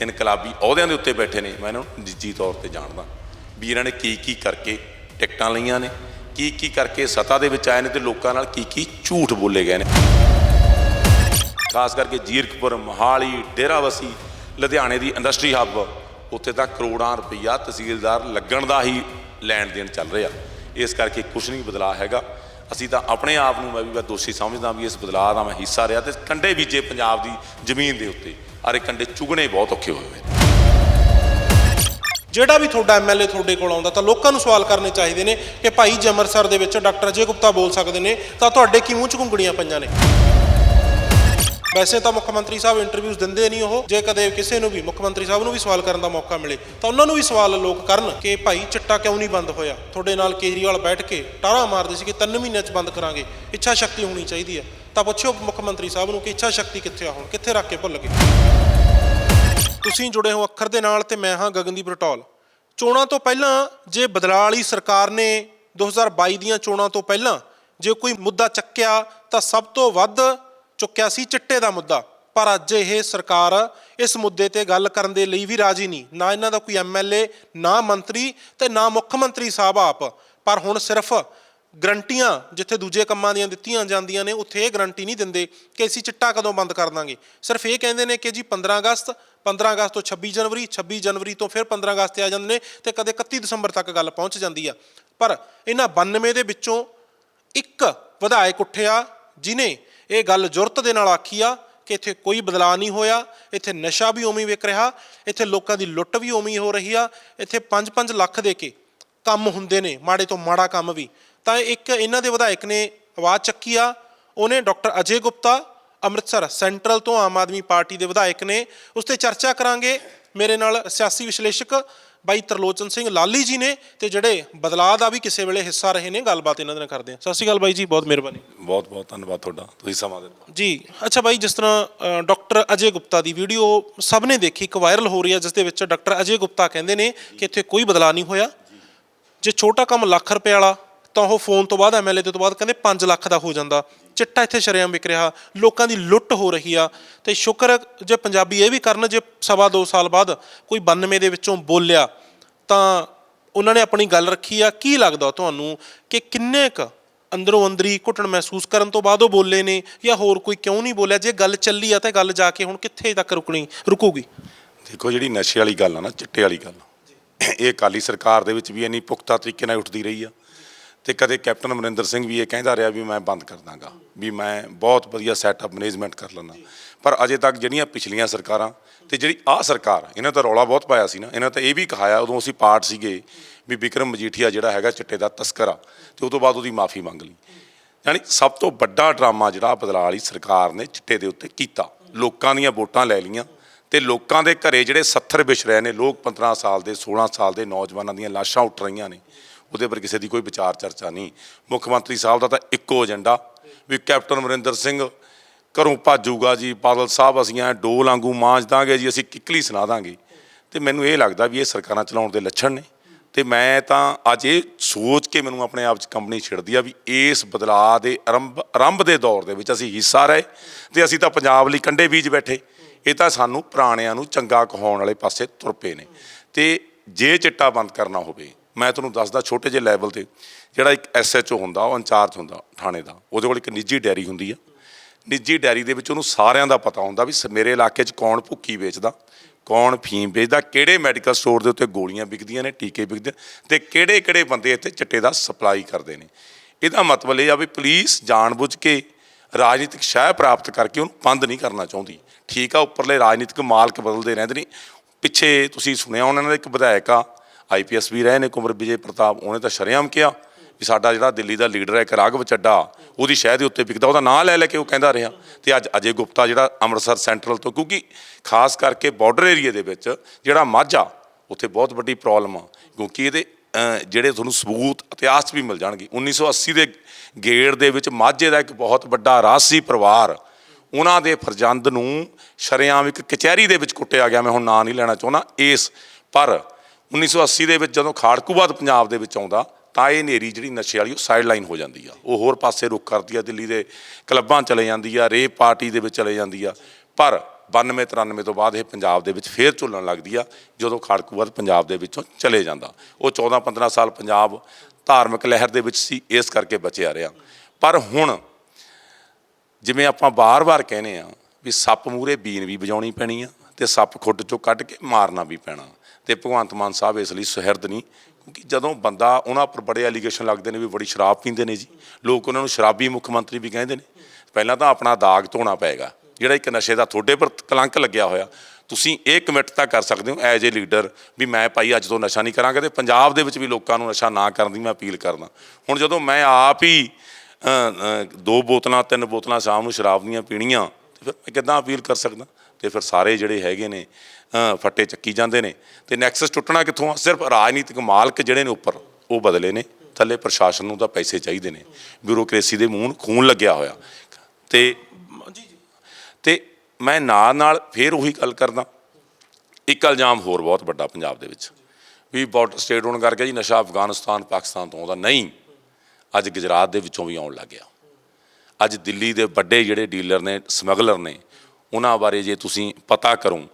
ਇਨਕਲਾਬੀ ਅਹੁਦਿਆਂ ਦੇ ਉੱਤੇ ਬੈਠੇ ਨੇ, ਮੈਂ ਇਹਨਾਂ ਨੂੰ ਨਿੱਜੀ ਤੌਰ ਤੇ ਜਾਣਦਾ। ਵੀ ਇਹਨਾਂ ਨੇ ਕੀ ਕੀ ਕਰਕੇ ਟਿਕਟਾਂ ਲਈਆਂ ਨੇ, ਕੀ ਕੀ ਕਰਕੇ ਸੱਤਾ ਦੇ ਵਿੱਚ ਆਏ ਨੇ ਤੇ ਲੋਕਾਂ ਨਾਲ ਕੀ ਕੀ ਝੂਠ ਬੋਲੇ ਗਏ ਨੇ। ਖਾਸ ਕਰਕੇ ਜੀਰਕਪੁਰ, ਮੋਹਾਲੀ ਡੇਰਾਵਸੀ ਲੁਧਿਆਣੇ ਦੀ ਇੰਡਸਟਰੀ ਹੱਬ, ਉੱਥੇ ਤਾਂ ਕਰੋੜਾਂ ਰੁਪਈਆ ਤਹਿਸੀਲਦਾਰ ਲੱਗਣ ਦਾ ਹੀ ਲੈਣ ਦੇਣ ਚੱਲ ਰਿਹਾ। ਇਸ ਕਰਕੇ ਕੁਝ ਨਹੀਂ ਬਦਲਾਅ ਹੈਗਾ। ਅਸੀਂ ਤਾਂ ਆਪਣੇ ਆਪ ਨੂੰ ਮੈਂ ਵੀ ਮੈਂ ਦੋਸ਼ੀ ਸਮਝਦਾ ਵੀ ਇਸ ਬਦਲਾਅ ਦਾ ਮੈਂ ਹਿੱਸਾ ਰਿਹਾ ਤੇ ਕੰਡੇ ਬੀਜੇ ਪੰਜਾਬ ਦੀ ਜ਼ਮੀਨ ਦੇ ਉੱਤੇ। ਅਰੇ ਕੰਡੇ ਚੁਗਣੇ ਬਹੁਤ ਔਖੇ ਹੋਏ ਹੋਏ ਜਿਹੜਾ ਵੀ ਤੁਹਾਡਾ ਐਮਐਲਏ ਤੁਹਾਡੇ ਕੋਲ ਆਉਂਦਾ ਤਾਂ ਲੋਕਾਂ ਨੂੰ ਸਵਾਲ ਕਰਨੇ ਚਾਹੀਦੇ ਨੇ ਕਿ ਭਾਈ ਜੇ ਅੰਮ੍ਰਿਤਸਰ ਦੇ ਵਿੱਚ ਡਾਕਟਰ ਅਜੇ ਗੁਪਤਾ ਬੋਲ ਸਕਦੇ ਨੇ ਤਾਂ ਤੁਹਾਡੇ ਕੀ ਮੂੰਹ ਚ ਘੁੰਗੜੀਆਂ ਪਈਆਂ ਨੇ? ਵੈਸੇ ਤਾਂ ਮੁੱਖ ਮੰਤਰੀ ਸਾਹਿਬ ਇੰਟਰਵਿਊਜ਼ ਦਿੰਦੇ ਨਹੀਂ ਉਹ। ਜੇ ਕਦੇ ਕਿਸੇ ਨੂੰ ਵੀ, ਮੁੱਖ ਮੰਤਰੀ ਸਾਹਿਬ ਨੂੰ ਵੀ ਸਵਾਲ ਕਰਨ ਦਾ ਮੌਕਾ ਮਿਲੇ, ਤਾਂ ਉਹਨਾਂ ਨੂੰ ਵੀ ਸਵਾਲ ਲੋਕ ਕਰਨ ਕਿ ਭਾਈ ਚਿੱਟਾ ਕਿਉਂ ਨਹੀਂ ਬੰਦ ਹੋਇਆ? ਤੁਹਾਡੇ ਨਾਲ ਕੇਜਰੀਵਾਲ ਬੈਠ ਕੇ ਟਾਰਾ ਮਾਰਦੇ ਸੀ ਕਿ 3 ਮਹੀਨਿਆਂ 'ਚ ਬੰਦ ਕਰਾਂਗੇ। ਇੱਛਾ ਸ਼ਕਤੀ ਹੋਣੀ ਚਾਹੀਦੀ ਹੈ। ਤਾਂ ਪੁੱਛਿਓ ਮੁੱਖ ਮੰਤਰੀ ਸਾਹਿਬ ਨੂੰ ਕਿ ਇੱਛਾ ਸ਼ਕਤੀ ਕਿੱਥੇ ਆ ਹੁਣ? ਕਿੱਥੇ ਰੱਖ ਕੇ ਭੁੱਲ ਗਏ? ਤੁਸੀਂ ਜੁੜੇ ਹੋ ਅੱਖਰ ਦੇ ਨਾਲ ਤੇ ਮੈਂ ਹਾਂ ਗਗਨਦੀਪ ਰਟੌਲ। ਚੋਣਾਂ ਤੋਂ ਪਹਿਲਾਂ ਜੇ ਬਦਲਾਅ ਵਾਲੀ ਸਰਕਾਰ ਨੇ 2022 ਦੀਆਂ ਚੋਣਾਂ ਤੋਂ ਪਹਿਲਾਂ ਜੇ ਕੋਈ ਮੁੱਦਾ ਚੱਕਿਆ ਤਾਂ ਸਭ ਤੋਂ ਵੱਧ ਚੁੱਕਿਆ ਸੀ ਚਿੱਟੇ ਦਾ ਮੁੱਦਾ। ਪਰ ਅੱਜ ਇਹ ਸਰਕਾਰ ਇਸ ਮੁੱਦੇ ਤੇ ਗੱਲ ਕਰਨ ਦੇ ਲਈ ਵੀ ਰਾਜੀ ਨਹੀਂ। ਨਾ ਇਹਨਾਂ ਦਾ ਕੋਈ ਐਮਐਲਏ ਨਾ ਮੰਤਰੀ ਤੇ ਨਾ ਮੁੱਖ ਮੰਤਰੀ ਸਾਹਿਬ ਆਪ। ਪਰ ਹੁਣ ਸਿਰਫ ਗਰੰਟੀਆਂ ਜਿੱਥੇ ਦੂਜੇ ਕੰਮਾਂ ਦੀਆਂ ਦਿੱਤੀਆਂ ਜਾਂਦੀਆਂ ਨੇ, ਉੱਥੇ ਇਹ ਗਰੰਟੀ ਨਹੀਂ ਦਿੰਦੇ ਕਿ ਅਸੀਂ ਚਿੱਟਾ ਕਦੋਂ ਬੰਦ ਕਰ ਦਾਂਗੇ। ਸਿਰਫ ਇਹ ਕਹਿੰਦੇ ਨੇ ਕਿ ਜੀ 15 ਅਗਸਤ 15 ਅਗਸਤ ਤੋਂ 26 ਜਨਵਰੀ 26 ਜਨਵਰੀ ਤੋਂ ਫਿਰ 15 ਅਗਸਤ ਤੇ ਆ ਜਾਂਦੇ ਨੇ ਤੇ ਕਦੇ 31 ਦਸੰਬਰ ਤੱਕ ਗੱਲ ਪਹੁੰਚ ਜਾਂਦੀ ਆ। ਪਰ ਇਹਨਾਂ 92 ਦੇ ਵਿੱਚੋਂ ਇੱਕ ਵਿਧਾਇਕ ਉੱਠਿਆ ਜਿਨੇ ਇਹ ਗੱਲ ਜੁਰਤ ਦੇ ਨਾਲ ਆਖੀ ਆ ਕਿ ਇੱਥੇ ਕੋਈ ਬਦਲਾਅ ਨਹੀਂ ਹੋਇਆ, ਇੱਥੇ ਨਸ਼ਾ ਵੀ ਉਵੇਂ ਵਿਕ ਰਿਹਾ, ਇੱਥੇ ਲੋਕਾਂ ਦੀ ਲੁੱਟ ਵੀ ਉਵੇਂ ਹੋ ਰਹੀ ਆ, ਇੱਥੇ 5-5 ਲੱਖ ਦੇ ਕੇ ਕੰਮ ਹੁੰਦੇ ਨੇ, ਮਾੜੇ ਤੋਂ ਮਾੜਾ ਕੰਮ ਵੀ। ਤਾਂ ਇੱਕ ਇਹਨਾਂ ਦੇ ਵਿਧਾਇਕ ਨੇ ਆਵਾਜ਼ ਚੱਕੀ ਆ, ਉਹਨੇ ਡਾਕਟਰ ਅਜੇ ਗੁਪਤਾ, ਅੰਮ੍ਰਿਤਸਰ ਸੈਂਟਰਲ ਤੋਂ ਆਮ ਆਦਮੀ ਪਾਰਟੀ ਦੇ ਵਿਧਾਇਕ ਨੇ, ਉਸ ਤੇ ਚਰਚਾ ਕਰਾਂਗੇ। ਮੇਰੇ ਨਾਲ ਸਿਆਸੀ ਵਿਸ਼ਲੇਸ਼ਕ ਬਾਈ ਤਰਲੋਚਨ ਸਿੰਘ ਲਾਲੀ ਜੀ ਨੇ ਤੇ ਜਿਹੜੇ ਬਦਲਾਅ ਦਾ ਵੀ ਕਿਸੇ ਵੇਲੇ ਹਿੱਸਾ ਰਹੇ ਨੇ ਗੱਲਬਾਤ ਇਹਨਾਂ ਦੇ ਨਾਲ ਕਰਦੇ ਹਾਂ। ਸਤਿ ਸ਼੍ਰੀ ਅਕਾਲ ਬਾਈ ਜੀ ਬਹੁਤ ਮਿਹਰਬਾਨੀ। ਬਹੁਤ ਬਹੁਤ ਧੰਨਵਾਦ ਤੁਹਾਡਾ ਤੁਸੀਂ ਸਮਾਂ ਦਿੱਤਾ। ਜੀ ਅੱਛਾ ਬਾਈ ਜਿਸ ਤਰ੍ਹਾਂ ਡਾਕਟਰ ਅਜੇ ਗੁਪਤਾ ਦੀ ਵੀਡੀਓ ਸਭ ਨੇ ਦੇਖੀ ਇੱਕ ਵਾਇਰਲ ਹੋ ਰਹੀ ਹੈ ਜਿਸ ਦੇ ਵਿੱਚ ਡਾਕਟਰ ਅਜੇ ਗੁਪਤਾ ਕਹਿੰਦੇ ਨੇ ਕਿ ਇੱਥੇ ਕੋਈ ਬਦਲਾਅ ਨਹੀਂ ਹੋਇਆ। ਜੇ ਛੋਟਾ ਕੰਮ ਲੱਖ ਰੁਪਏ ਵਾਲਾ ਤਾਂ ਉਹ ਫੋਨ ਤੋਂ ਬਾਅਦ ਐਮਐਲਏ ਤੋਂ ਬਾਅਦ ਕਹਿੰਦੇ 5 ਲੱਖ ਦਾ ਹੋ ਜਾਂਦਾ। ਚਿੱਟਾ ਇੱਥੇ ਸ਼ਰੇਆਮ ਵਿਕ ਰਿਹਾ, ਲੋਕਾਂ ਦੀ ਲੁੱਟ ਹੋ ਰਹੀ ਆ। ਤੇ ਸ਼ੁਕਰ ਜੇ ਪੰਜਾਬੀ ਇਹ ਵੀ ਕਰਨ, ਜੇ ਸਵਾ ਦੋ ਸਾਲ ਬਾਅਦ ਕੋਈ 92 ਦੇ ਵਿੱਚੋਂ ਬੋਲਿਆ, ਤਾਂ ਉਹਨਾਂ ਨੇ ਆਪਣੀ ਗੱਲ ਰੱਖੀ ਆ। ਕੀ ਲੱਗਦਾ ਤੁਹਾਨੂੰ ਕਿ ਕਿੰਨੇ ਕ ਅੰਦਰੋਂ ਅੰਦਰੀ ਘੁੱਟਣ ਮਹਿਸੂਸ ਕਰਨ ਤੋਂ ਬਾਅਦ ਉਹ ਬੋਲੇ ਨੇ, ਜਾਂ ਹੋਰ ਕੋਈ ਕਿਉਂ ਨਹੀਂ ਬੋਲਿਆ? ਜੇ ਗੱਲ ਚੱਲੀ ਆ, ਤਾਂ ਗੱਲ ਜਾ ਕੇ ਹੁਣ ਕਿੱਥੇ ਤੱਕ ਰੁਕਣੀ, ਰੁਕੂਗੀ? ਦੇਖੋ, ਜਿਹੜੀ ਨਸ਼ੇ ਵਾਲੀ ਗੱਲ ਆ ਨਾ, ਚਿੱਟੇ ਵਾਲੀ ਗੱਲ ਇਹ ਅਕਾਲੀ ਸਰਕਾਰ ਦੇ ਵਿੱਚ ਵੀ ਇੰਨੀ ਪੁਖਤਾ ਤਰੀਕੇ ਨਾਲ ਉੱਠਦੀ ਰਹੀ ਆ। ਤੇ ਕਦੇ ਕੈਪਟਨ ਅਮਰਿੰਦਰ ਸਿੰਘ ਵੀ ਇਹ ਕਹਿੰਦਾ ਰਿਹਾ ਵੀ ਮੈਂ ਬੰਦ ਕਰ ਦਾਂਗਾ, ਵੀ ਮੈਂ ਬਹੁਤ ਵਧੀਆ ਸੈਟਅਪ ਮੈਨੇਜਮੈਂਟ ਕਰ ਲੈਣਾ ਪਰ ਅਜੇ ਤੱਕ ਜਿਹੜੀਆਂ ਪਿਛਲੀਆਂ ਸਰਕਾਰਾਂ ਤੇ ਜਿਹੜੀ ਆਹ ਸਰਕਾਰ ਇਹਨਾਂ ਤਾਂ ਰੌਲਾ ਬਹੁਤ ਪਾਇਆ ਸੀ ਨਾ, ਇਹਨਾਂ ਤਾਂ ਇਹ ਵੀ ਕਹਾਇਆ, ਉਦੋਂ ਅਸੀਂ ਪਾਰਟ ਸੀਗੇ ਵੀ ਵਿਕਰਮ ਮਜੀਠੀਆ ਜਿਹੜਾ ਹੈਗਾ ਚਿੱਟੇ ਦਾ ਤਸਕਰ ਆ, ਤੇ ਉਸ ਤੋਂ ਬਾਅਦ ਉਹਦੀ ਮਾਫੀ ਮੰਗ ਲਈ। ਯਾਨੀ ਸਭ ਤੋਂ ਵੱਡਾ ਡਰਾਮਾ ਜਿਹੜਾ ਬਦਲਾਅ ਵਾਲੀ ਸਰਕਾਰ ਨੇ ਚਿੱਟੇ ਦੇ ਉੱਤੇ ਕੀਤਾ, ਲੋਕਾਂ ਦੀਆਂ ਵੋਟਾਂ ਲੈ ਲਈਆਂ ਤੇ ਲੋਕਾਂ ਦੇ ਘਰੇ ਜਿਹੜੇ 70 ਵਿਛ ਰਹੇ ਨੇ, ਲੋਕ 15 ਸਾਲ ਦੇ 16 ਸਾਲ ਦੇ ਨੌਜਵਾਨਾਂ ਦੀਆਂ ਲਾਸ਼ਾਂ ਉੱਠ ਰਹੀਆਂ ਨੇ ਉਹਦੇ ਪਰ ਕਿਸੇ ਦੀ ਕੋਈ ਵਿਚਾਰ ਚਰਚਾ ਨਹੀਂ। ਮੁੱਖ ਮੰਤਰੀ ਸਾਹਿਬ ਦਾ ਤਾਂ ਇੱਕੋ ਏਜੰਡਾ ਵੀ ਕੈਪਟਨ ਅਮਰਿੰਦਰ ਸਿੰਘ ਘਰੋਂ ਭਾਜੂਗਾ ਜੀ, ਬਾਦਲ ਸਾਹਿਬ ਅਸੀਂ ਐ ਡੋਲ ਵਾਂਗੂ ਮਾਂਜ ਦਾਂਗੇ ਜੀ, ਅਸੀਂ ਕਿੱਕਲੀ ਸੁਣਾ ਦਾਂਗੇ। ਤੇ ਮੈਨੂੰ ਇਹ ਲੱਗਦਾ ਵੀ ਇਹ ਸਰਕਾਰਾਂ ਚਲਾਉਣ ਦੇ ਲੱਛਣ ਨੇ। ਤੇ ਮੈਂ ਤਾਂ ਅੱਜ ਇਹ ਸੋਚ ਕੇ ਮੈਨੂੰ ਆਪਣੇ ਆਪ 'ਚ ਕੰਪਨੀ ਛਿੜਦੀ ਆ ਵੀ ਇਸ ਬਦਲਾਅ ਦੇ ਆਰੰਭ ਆਰੰਭ ਦੇ ਦੌਰ ਦੇ ਵਿੱਚ ਅਸੀਂ ਹਿੱਸਾ ਰਹੇ ਤੇ ਅਸੀਂ ਤਾਂ ਪੰਜਾਬ ਲਈ ਕੰਡੇ ਬੀਜ ਬੈਠੇ। ਇਹ ਤਾਂ ਸਾਨੂੰ ਪੁਰਾਣਿਆਂ ਨੂੰ ਚੰਗਾ ਕਹਾਉਣ ਵਾਲੇ ਪਾਸੇ ਤੁਰ ਪਏ ਨੇ। ਤੇ ਜੇ ਚਿੱਟਾ ਬੰਦ ਕਰਨਾ ਹੋਵੇ ਮੈਂ ਤੁਹਾਨੂੰ ਦੱਸਦਾ ਛੋਟੇ ਜਿਹੇ ਲੈਵਲ ਤੇ ਜਿਹੜਾ ਇੱਕ ਐਸਐਚਓ ਹੁੰਦਾ ਉਹ ਇੰਚਾਰਜ ਹੁੰਦਾ ਥਾਣੇ ਦਾ। ਉਹਦੇ ਕੋਲ ਇੱਕ ਨਿੱਜੀ ਡੈਰੀ ਹੁੰਦੀ ਆ। ਨਿੱਜੀ ਡੈਰੀ ਦੇ ਵਿੱਚ ਉਹਨੂੰ ਸਾਰਿਆਂ ਦਾ ਪਤਾ ਹੁੰਦਾ ਵੀ ਸ- ਮੇਰੇ ਇਲਾਕੇ 'ਚ ਕੌਣ ਭੁੱਕੀ ਵੇਚਦਾ ਕੌਣ ਫੀਮ ਵੇਚਦਾ ਕਿਹੜੇ ਮੈਡੀਕਲ ਸਟੋਰ ਦੇ ਉੱਤੇ ਗੋਲੀਆਂ ਵਿਕਦੀਆਂ ਨੇ ਟੀਕੇ ਵਿਕਦੇ ਨੇ, ਤੇ ਕਿਹੜੇ ਕਿਹੜੇ ਬੰਦੇ ਇੱਥੇ ਚਿੱਟੇ ਦਾ ਸਪਲਾਈ ਕਰਦੇ ਨੇ। ਇਹਦਾ ਮਤਲਬ ਇਹ ਆ ਵੀ ਪੁਲਿਸ ਜਾਣਬੁੱਝ ਕੇ ਰਾਜਨੀਤਿਕ ਸ਼ਹਿ ਪ੍ਰਾਪਤ ਕਰਕੇ ਉਹਨੂੰ ਬੰਦ ਨਹੀਂ ਕਰਨਾ ਚਾਹੁੰਦੀ। ਠੀਕ ਆ ਉੱਪਰਲੇ ਰਾਜਨੀਤਿਕ ਮਾਲਕ ਬਦਲਦੇ ਰਹਿੰਦੇ ਨੇ। ਪਿੱਛੇ ਤੁਸੀਂ ਸੁਣਿਆ ਉਹਨਾਂ ਦਾ ਇੱਕ ਵਿਧਾਇਕ ਆ ਆਈਪੀਐਸ ਵੀ ਰਹੇ ਨੇ ਕੁਮਰ ਵਿਜੇ ਪ੍ਰਤਾਪ, ਉਹਨੇ ਤਾਂ ਸ਼ਰੇਆਮ ਕਿਹਾ ਵੀ ਸਾਡਾ ਜਿਹੜਾ ਦਿੱਲੀ ਦਾ ਲੀਡਰ ਹੈ ਇੱਕ ਰਾਘਵ ਚੱਡਾ, ਉਹਦੀ ਸ਼ਹਿ ਦੇ ਉੱਤੇ ਵਿਕਦਾ, ਉਹਦਾ ਨਾਂ ਲੈ ਲੈ ਕੇ ਉਹ ਕਹਿੰਦਾ ਰਿਹਾ। ਤੇ ਅੱਜ ਅਜੇ ਗੁਪਤਾ ਜਿਹੜਾ ਅੰਮ੍ਰਿਤਸਰ ਸੈਂਟਰਲ ਤੋਂ, ਕਿਉਂਕਿ ਖਾਸ ਕਰਕੇ ਬਾਰਡਰ ਏਰੀਆ ਦੇ ਵਿੱਚ ਜਿਹੜਾ ਮਾਝਾ, ਉੱਥੇ ਬਹੁਤ ਵੱਡੀ ਪ੍ਰੋਬਲਮ ਆ। ਕਿਉਂਕਿ ਇਹਦੇ ਜਿਹੜੇ ਤੁਹਾਨੂੰ ਸਬੂਤ, ਇਤਿਹਾਸ 'ਚ ਵੀ ਮਿਲ ਜਾਣਗੇ। 1980 ਦੇ ਗੇੜ ਦੇ ਵਿੱਚ ਮਾਝੇ ਦਾ ਇੱਕ ਬਹੁਤ ਵੱਡਾ ਰਾਸੀ ਪਰਿਵਾਰ, ਉਹਨਾਂ ਦੇ ਫਰਜ਼ੰਦ ਨੂੰ ਸ਼ਰੇਆਮ ਇੱਕ ਕਚਹਿਰੀ ਦੇ ਵਿੱਚ ਕੁੱਟਿਆ ਗਿਆ, ਮੈਂ ਹੁਣ ਨਾਂ ਨਹੀਂ ਲੈਣਾ ਚਾਹੁੰਦਾ, ਇਸ, ਪਰ 1980 ਦੇ ਵਿੱਚ ਜਦੋਂ ਖਾੜਕੂਬਾਦ ਪੰਜਾਬ ਦੇ ਵਿੱਚ ਆਉਂਦਾ, ਤਾਂ ਇਹ ਨੇਰੀ ਜਿਹੜੀ ਨਸ਼ੇ ਵਾਲੀ, ਉਹ ਸਾਈਡ ਲਾਈਨ ਹੋ ਜਾਂਦੀ ਆ। ਉਹ ਹੋਰ ਪਾਸੇ ਰੁਕ ਕਰਦੀ ਆ, ਦਿੱਲੀ ਦੇ ਕਲੱਬਾਂ ਚਲੇ ਜਾਂਦੀ ਆ ਰੇਪ ਪਾਰਟੀ ਦੇ ਵਿੱਚ ਚਲੇ ਜਾਂਦੀ ਆ। ਪਰ 92 93 ਤੋਂ ਬਾਅਦ ਇਹ ਪੰਜਾਬ ਦੇ ਵਿੱਚ ਫੇਰ ਝੁੱਲਣ ਲੱਗਦੀ ਆ, ਜਦੋਂ ਖਾੜਕੂਵਾਦ ਪੰਜਾਬ ਦੇ ਵਿੱਚੋਂ ਚਲੇ ਜਾਂਦਾ। ਉਹ 14 15 ਸਾਲ ਪੰਜਾਬ ਧਾਰਮਿਕ ਲਹਿਰ ਦੇ ਵਿੱਚ ਸੀ, ਇਸ ਕਰਕੇ ਬਚਿਆ ਰਿਹਾ। ਪਰ ਹੁਣ ਜਿਵੇਂ ਆਪਾਂ ਬਾਰ-ਬਾਰ ਕਹਿੰਦੇ ਆ ਵੀ ਸੱਪ ਮੂਰੇ ਬੀਨ ਵੀ ਵਜਾਉਣੀ ਪੈਣੀ ਆ ਤੇ ਸੱਪ ਖੁੱਡ ਚੋਂ ਕੱਢ ਕੇ ਮਾਰਨਾ ਵੀ ਪੈਣਾ। ਤੇ ਭਗਵੰਤ ਮਾਨ ਸਾਹਿਬ ਇਸ ਲਈ ਸੁਹਿਰਦ ਨਹੀਂ, ਕਿਉਂਕਿ ਜਦੋਂ ਬੰਦਾ ਉਹਨਾਂ ਉੱਪਰ ਬੜੇ ਐਲੀਗੇਸ਼ਨ ਲੱਗਦੇ ਨੇ ਵੀ ਬੜੀ ਸ਼ਰਾਬ ਪੀਂਦੇ ਨੇ ਜੀ, ਲੋਕ ਉਹਨਾਂ ਨੂੰ ਸ਼ਰਾਬੀ ਮੁੱਖ ਮੰਤਰੀ ਵੀ ਕਹਿੰਦੇ ਨੇ। ਪਹਿਲਾਂ ਤਾਂ ਆਪਣਾ ਦਾਗ ਧੋਣਾ ਪਏਗਾ, ਜਿਹੜਾ ਇੱਕ ਨਸ਼ੇ ਦਾ ਤੁਹਾਡੇ ਪਰ ਕਲੰਕ ਲੱਗਿਆ ਹੋਇਆ, ਤੁਸੀਂ ਇਹ ਕਮਿਟ ਤਾਂ ਕਰ ਸਕਦੇ ਹੋ ਐਜ਼ ਏ ਲੀਡਰ ਵੀ ਮੈਂ ਭਾਈ ਅੱਜ ਤੋਂ ਨਸ਼ਾ ਨਹੀਂ ਕਰਾਂਗਾ ਤੇ ਪੰਜਾਬ ਦੇ ਵਿੱਚ ਵੀ ਲੋਕਾਂ ਨੂੰ ਨਸ਼ਾ ਨਾ ਕਰਨ ਦੀ ਮੈਂ ਅਪੀਲ ਕਰਦਾ। ਹੁਣ ਜਦੋਂ ਮੈਂ ਆਪ ਹੀ ਦੋ ਬੋਤਲਾਂ, ਤਿੰਨ ਬੋਤਲਾਂ ਸ਼ਾਮ ਨੂੰ ਸ਼ਰਾਬ ਦੀਆਂ ਪੀਣੀਆਂ, ਤੇ ਫਿਰ ਮੈਂ ਕਿੱਦਾਂ ਅਪੀਲ ਕਰ ਸਕਦਾ? ਤੇ ਫਿਰ ਸਾਰੇ ਜਿਹੜੇ ਹੈਗੇ ਨੇ ਫੱਟੇ ਚੱਕੀ ਜਾਂਦੇ ਨੇ। ਤੇ ਨੈਕਸਸ ਟੁੱਟਣਾ ਕਿੱਥੋਂ ਆ? ਸਿਰਫ ਰਾਜਨੀਤਿਕ ਮਾਲਕ ਜਿਹੜੇ ਨੇ ਉੱਪਰ, ਉਹ ਬਦਲੇ ਨੇ। ਥੱਲੇ ਪ੍ਰਸ਼ਾਸਨ ਨੂੰ ਤਾਂ ਪੈਸੇ ਚਾਹੀਦੇ ਨੇ। ਬਿਊਰੋਕ੍ਰੇਸੀ ਦੇ ਮੂੰਹ ਖੂਨ ਲੱਗਿਆ ਹੋਇਆ। ਤੇ ਜੀ ਤੇ ਮੈਂ ਨਾਲ ਨਾਲ ਫੇਰ ਉਹੀ ਗੱਲ ਕਰਦਾ। ਇੱਕ ਇਲਜ਼ਾਮ ਹੋਰ ਬਹੁਤ ਵੱਡਾ ਪੰਜਾਬ ਦੇ ਵਿੱਚ। ਵੀ ਬਾਰਡਰ ਸਟੇਟ ਹੋਣ ਕਰਕੇ ਜੀ, ਨਸ਼ਾ ਅਫਗਾਨਿਸਤਾਨ, ਪਾਕਿਸਤਾਨ ਤੋਂ ਆਉਂਦਾ। ਨਹੀਂ, ਅੱਜ ਗੁਜਰਾਤ ਦੇ ਵਿੱਚੋਂ ਵੀ ਆਉਣ ਲੱਗ ਗਿਆ। ਅੱਜ ਦਿੱਲੀ ਦੇ ਵੱਡੇ ਜਿਹੜੇ ਡੀਲਰ ਨੇ ਸਮਗਲਰ ਨੇ ਉਹਨਾਂ ਬਾਰੇ ਜੇ ਤੁਸੀਂ ਪਤਾ ਕਰੋ,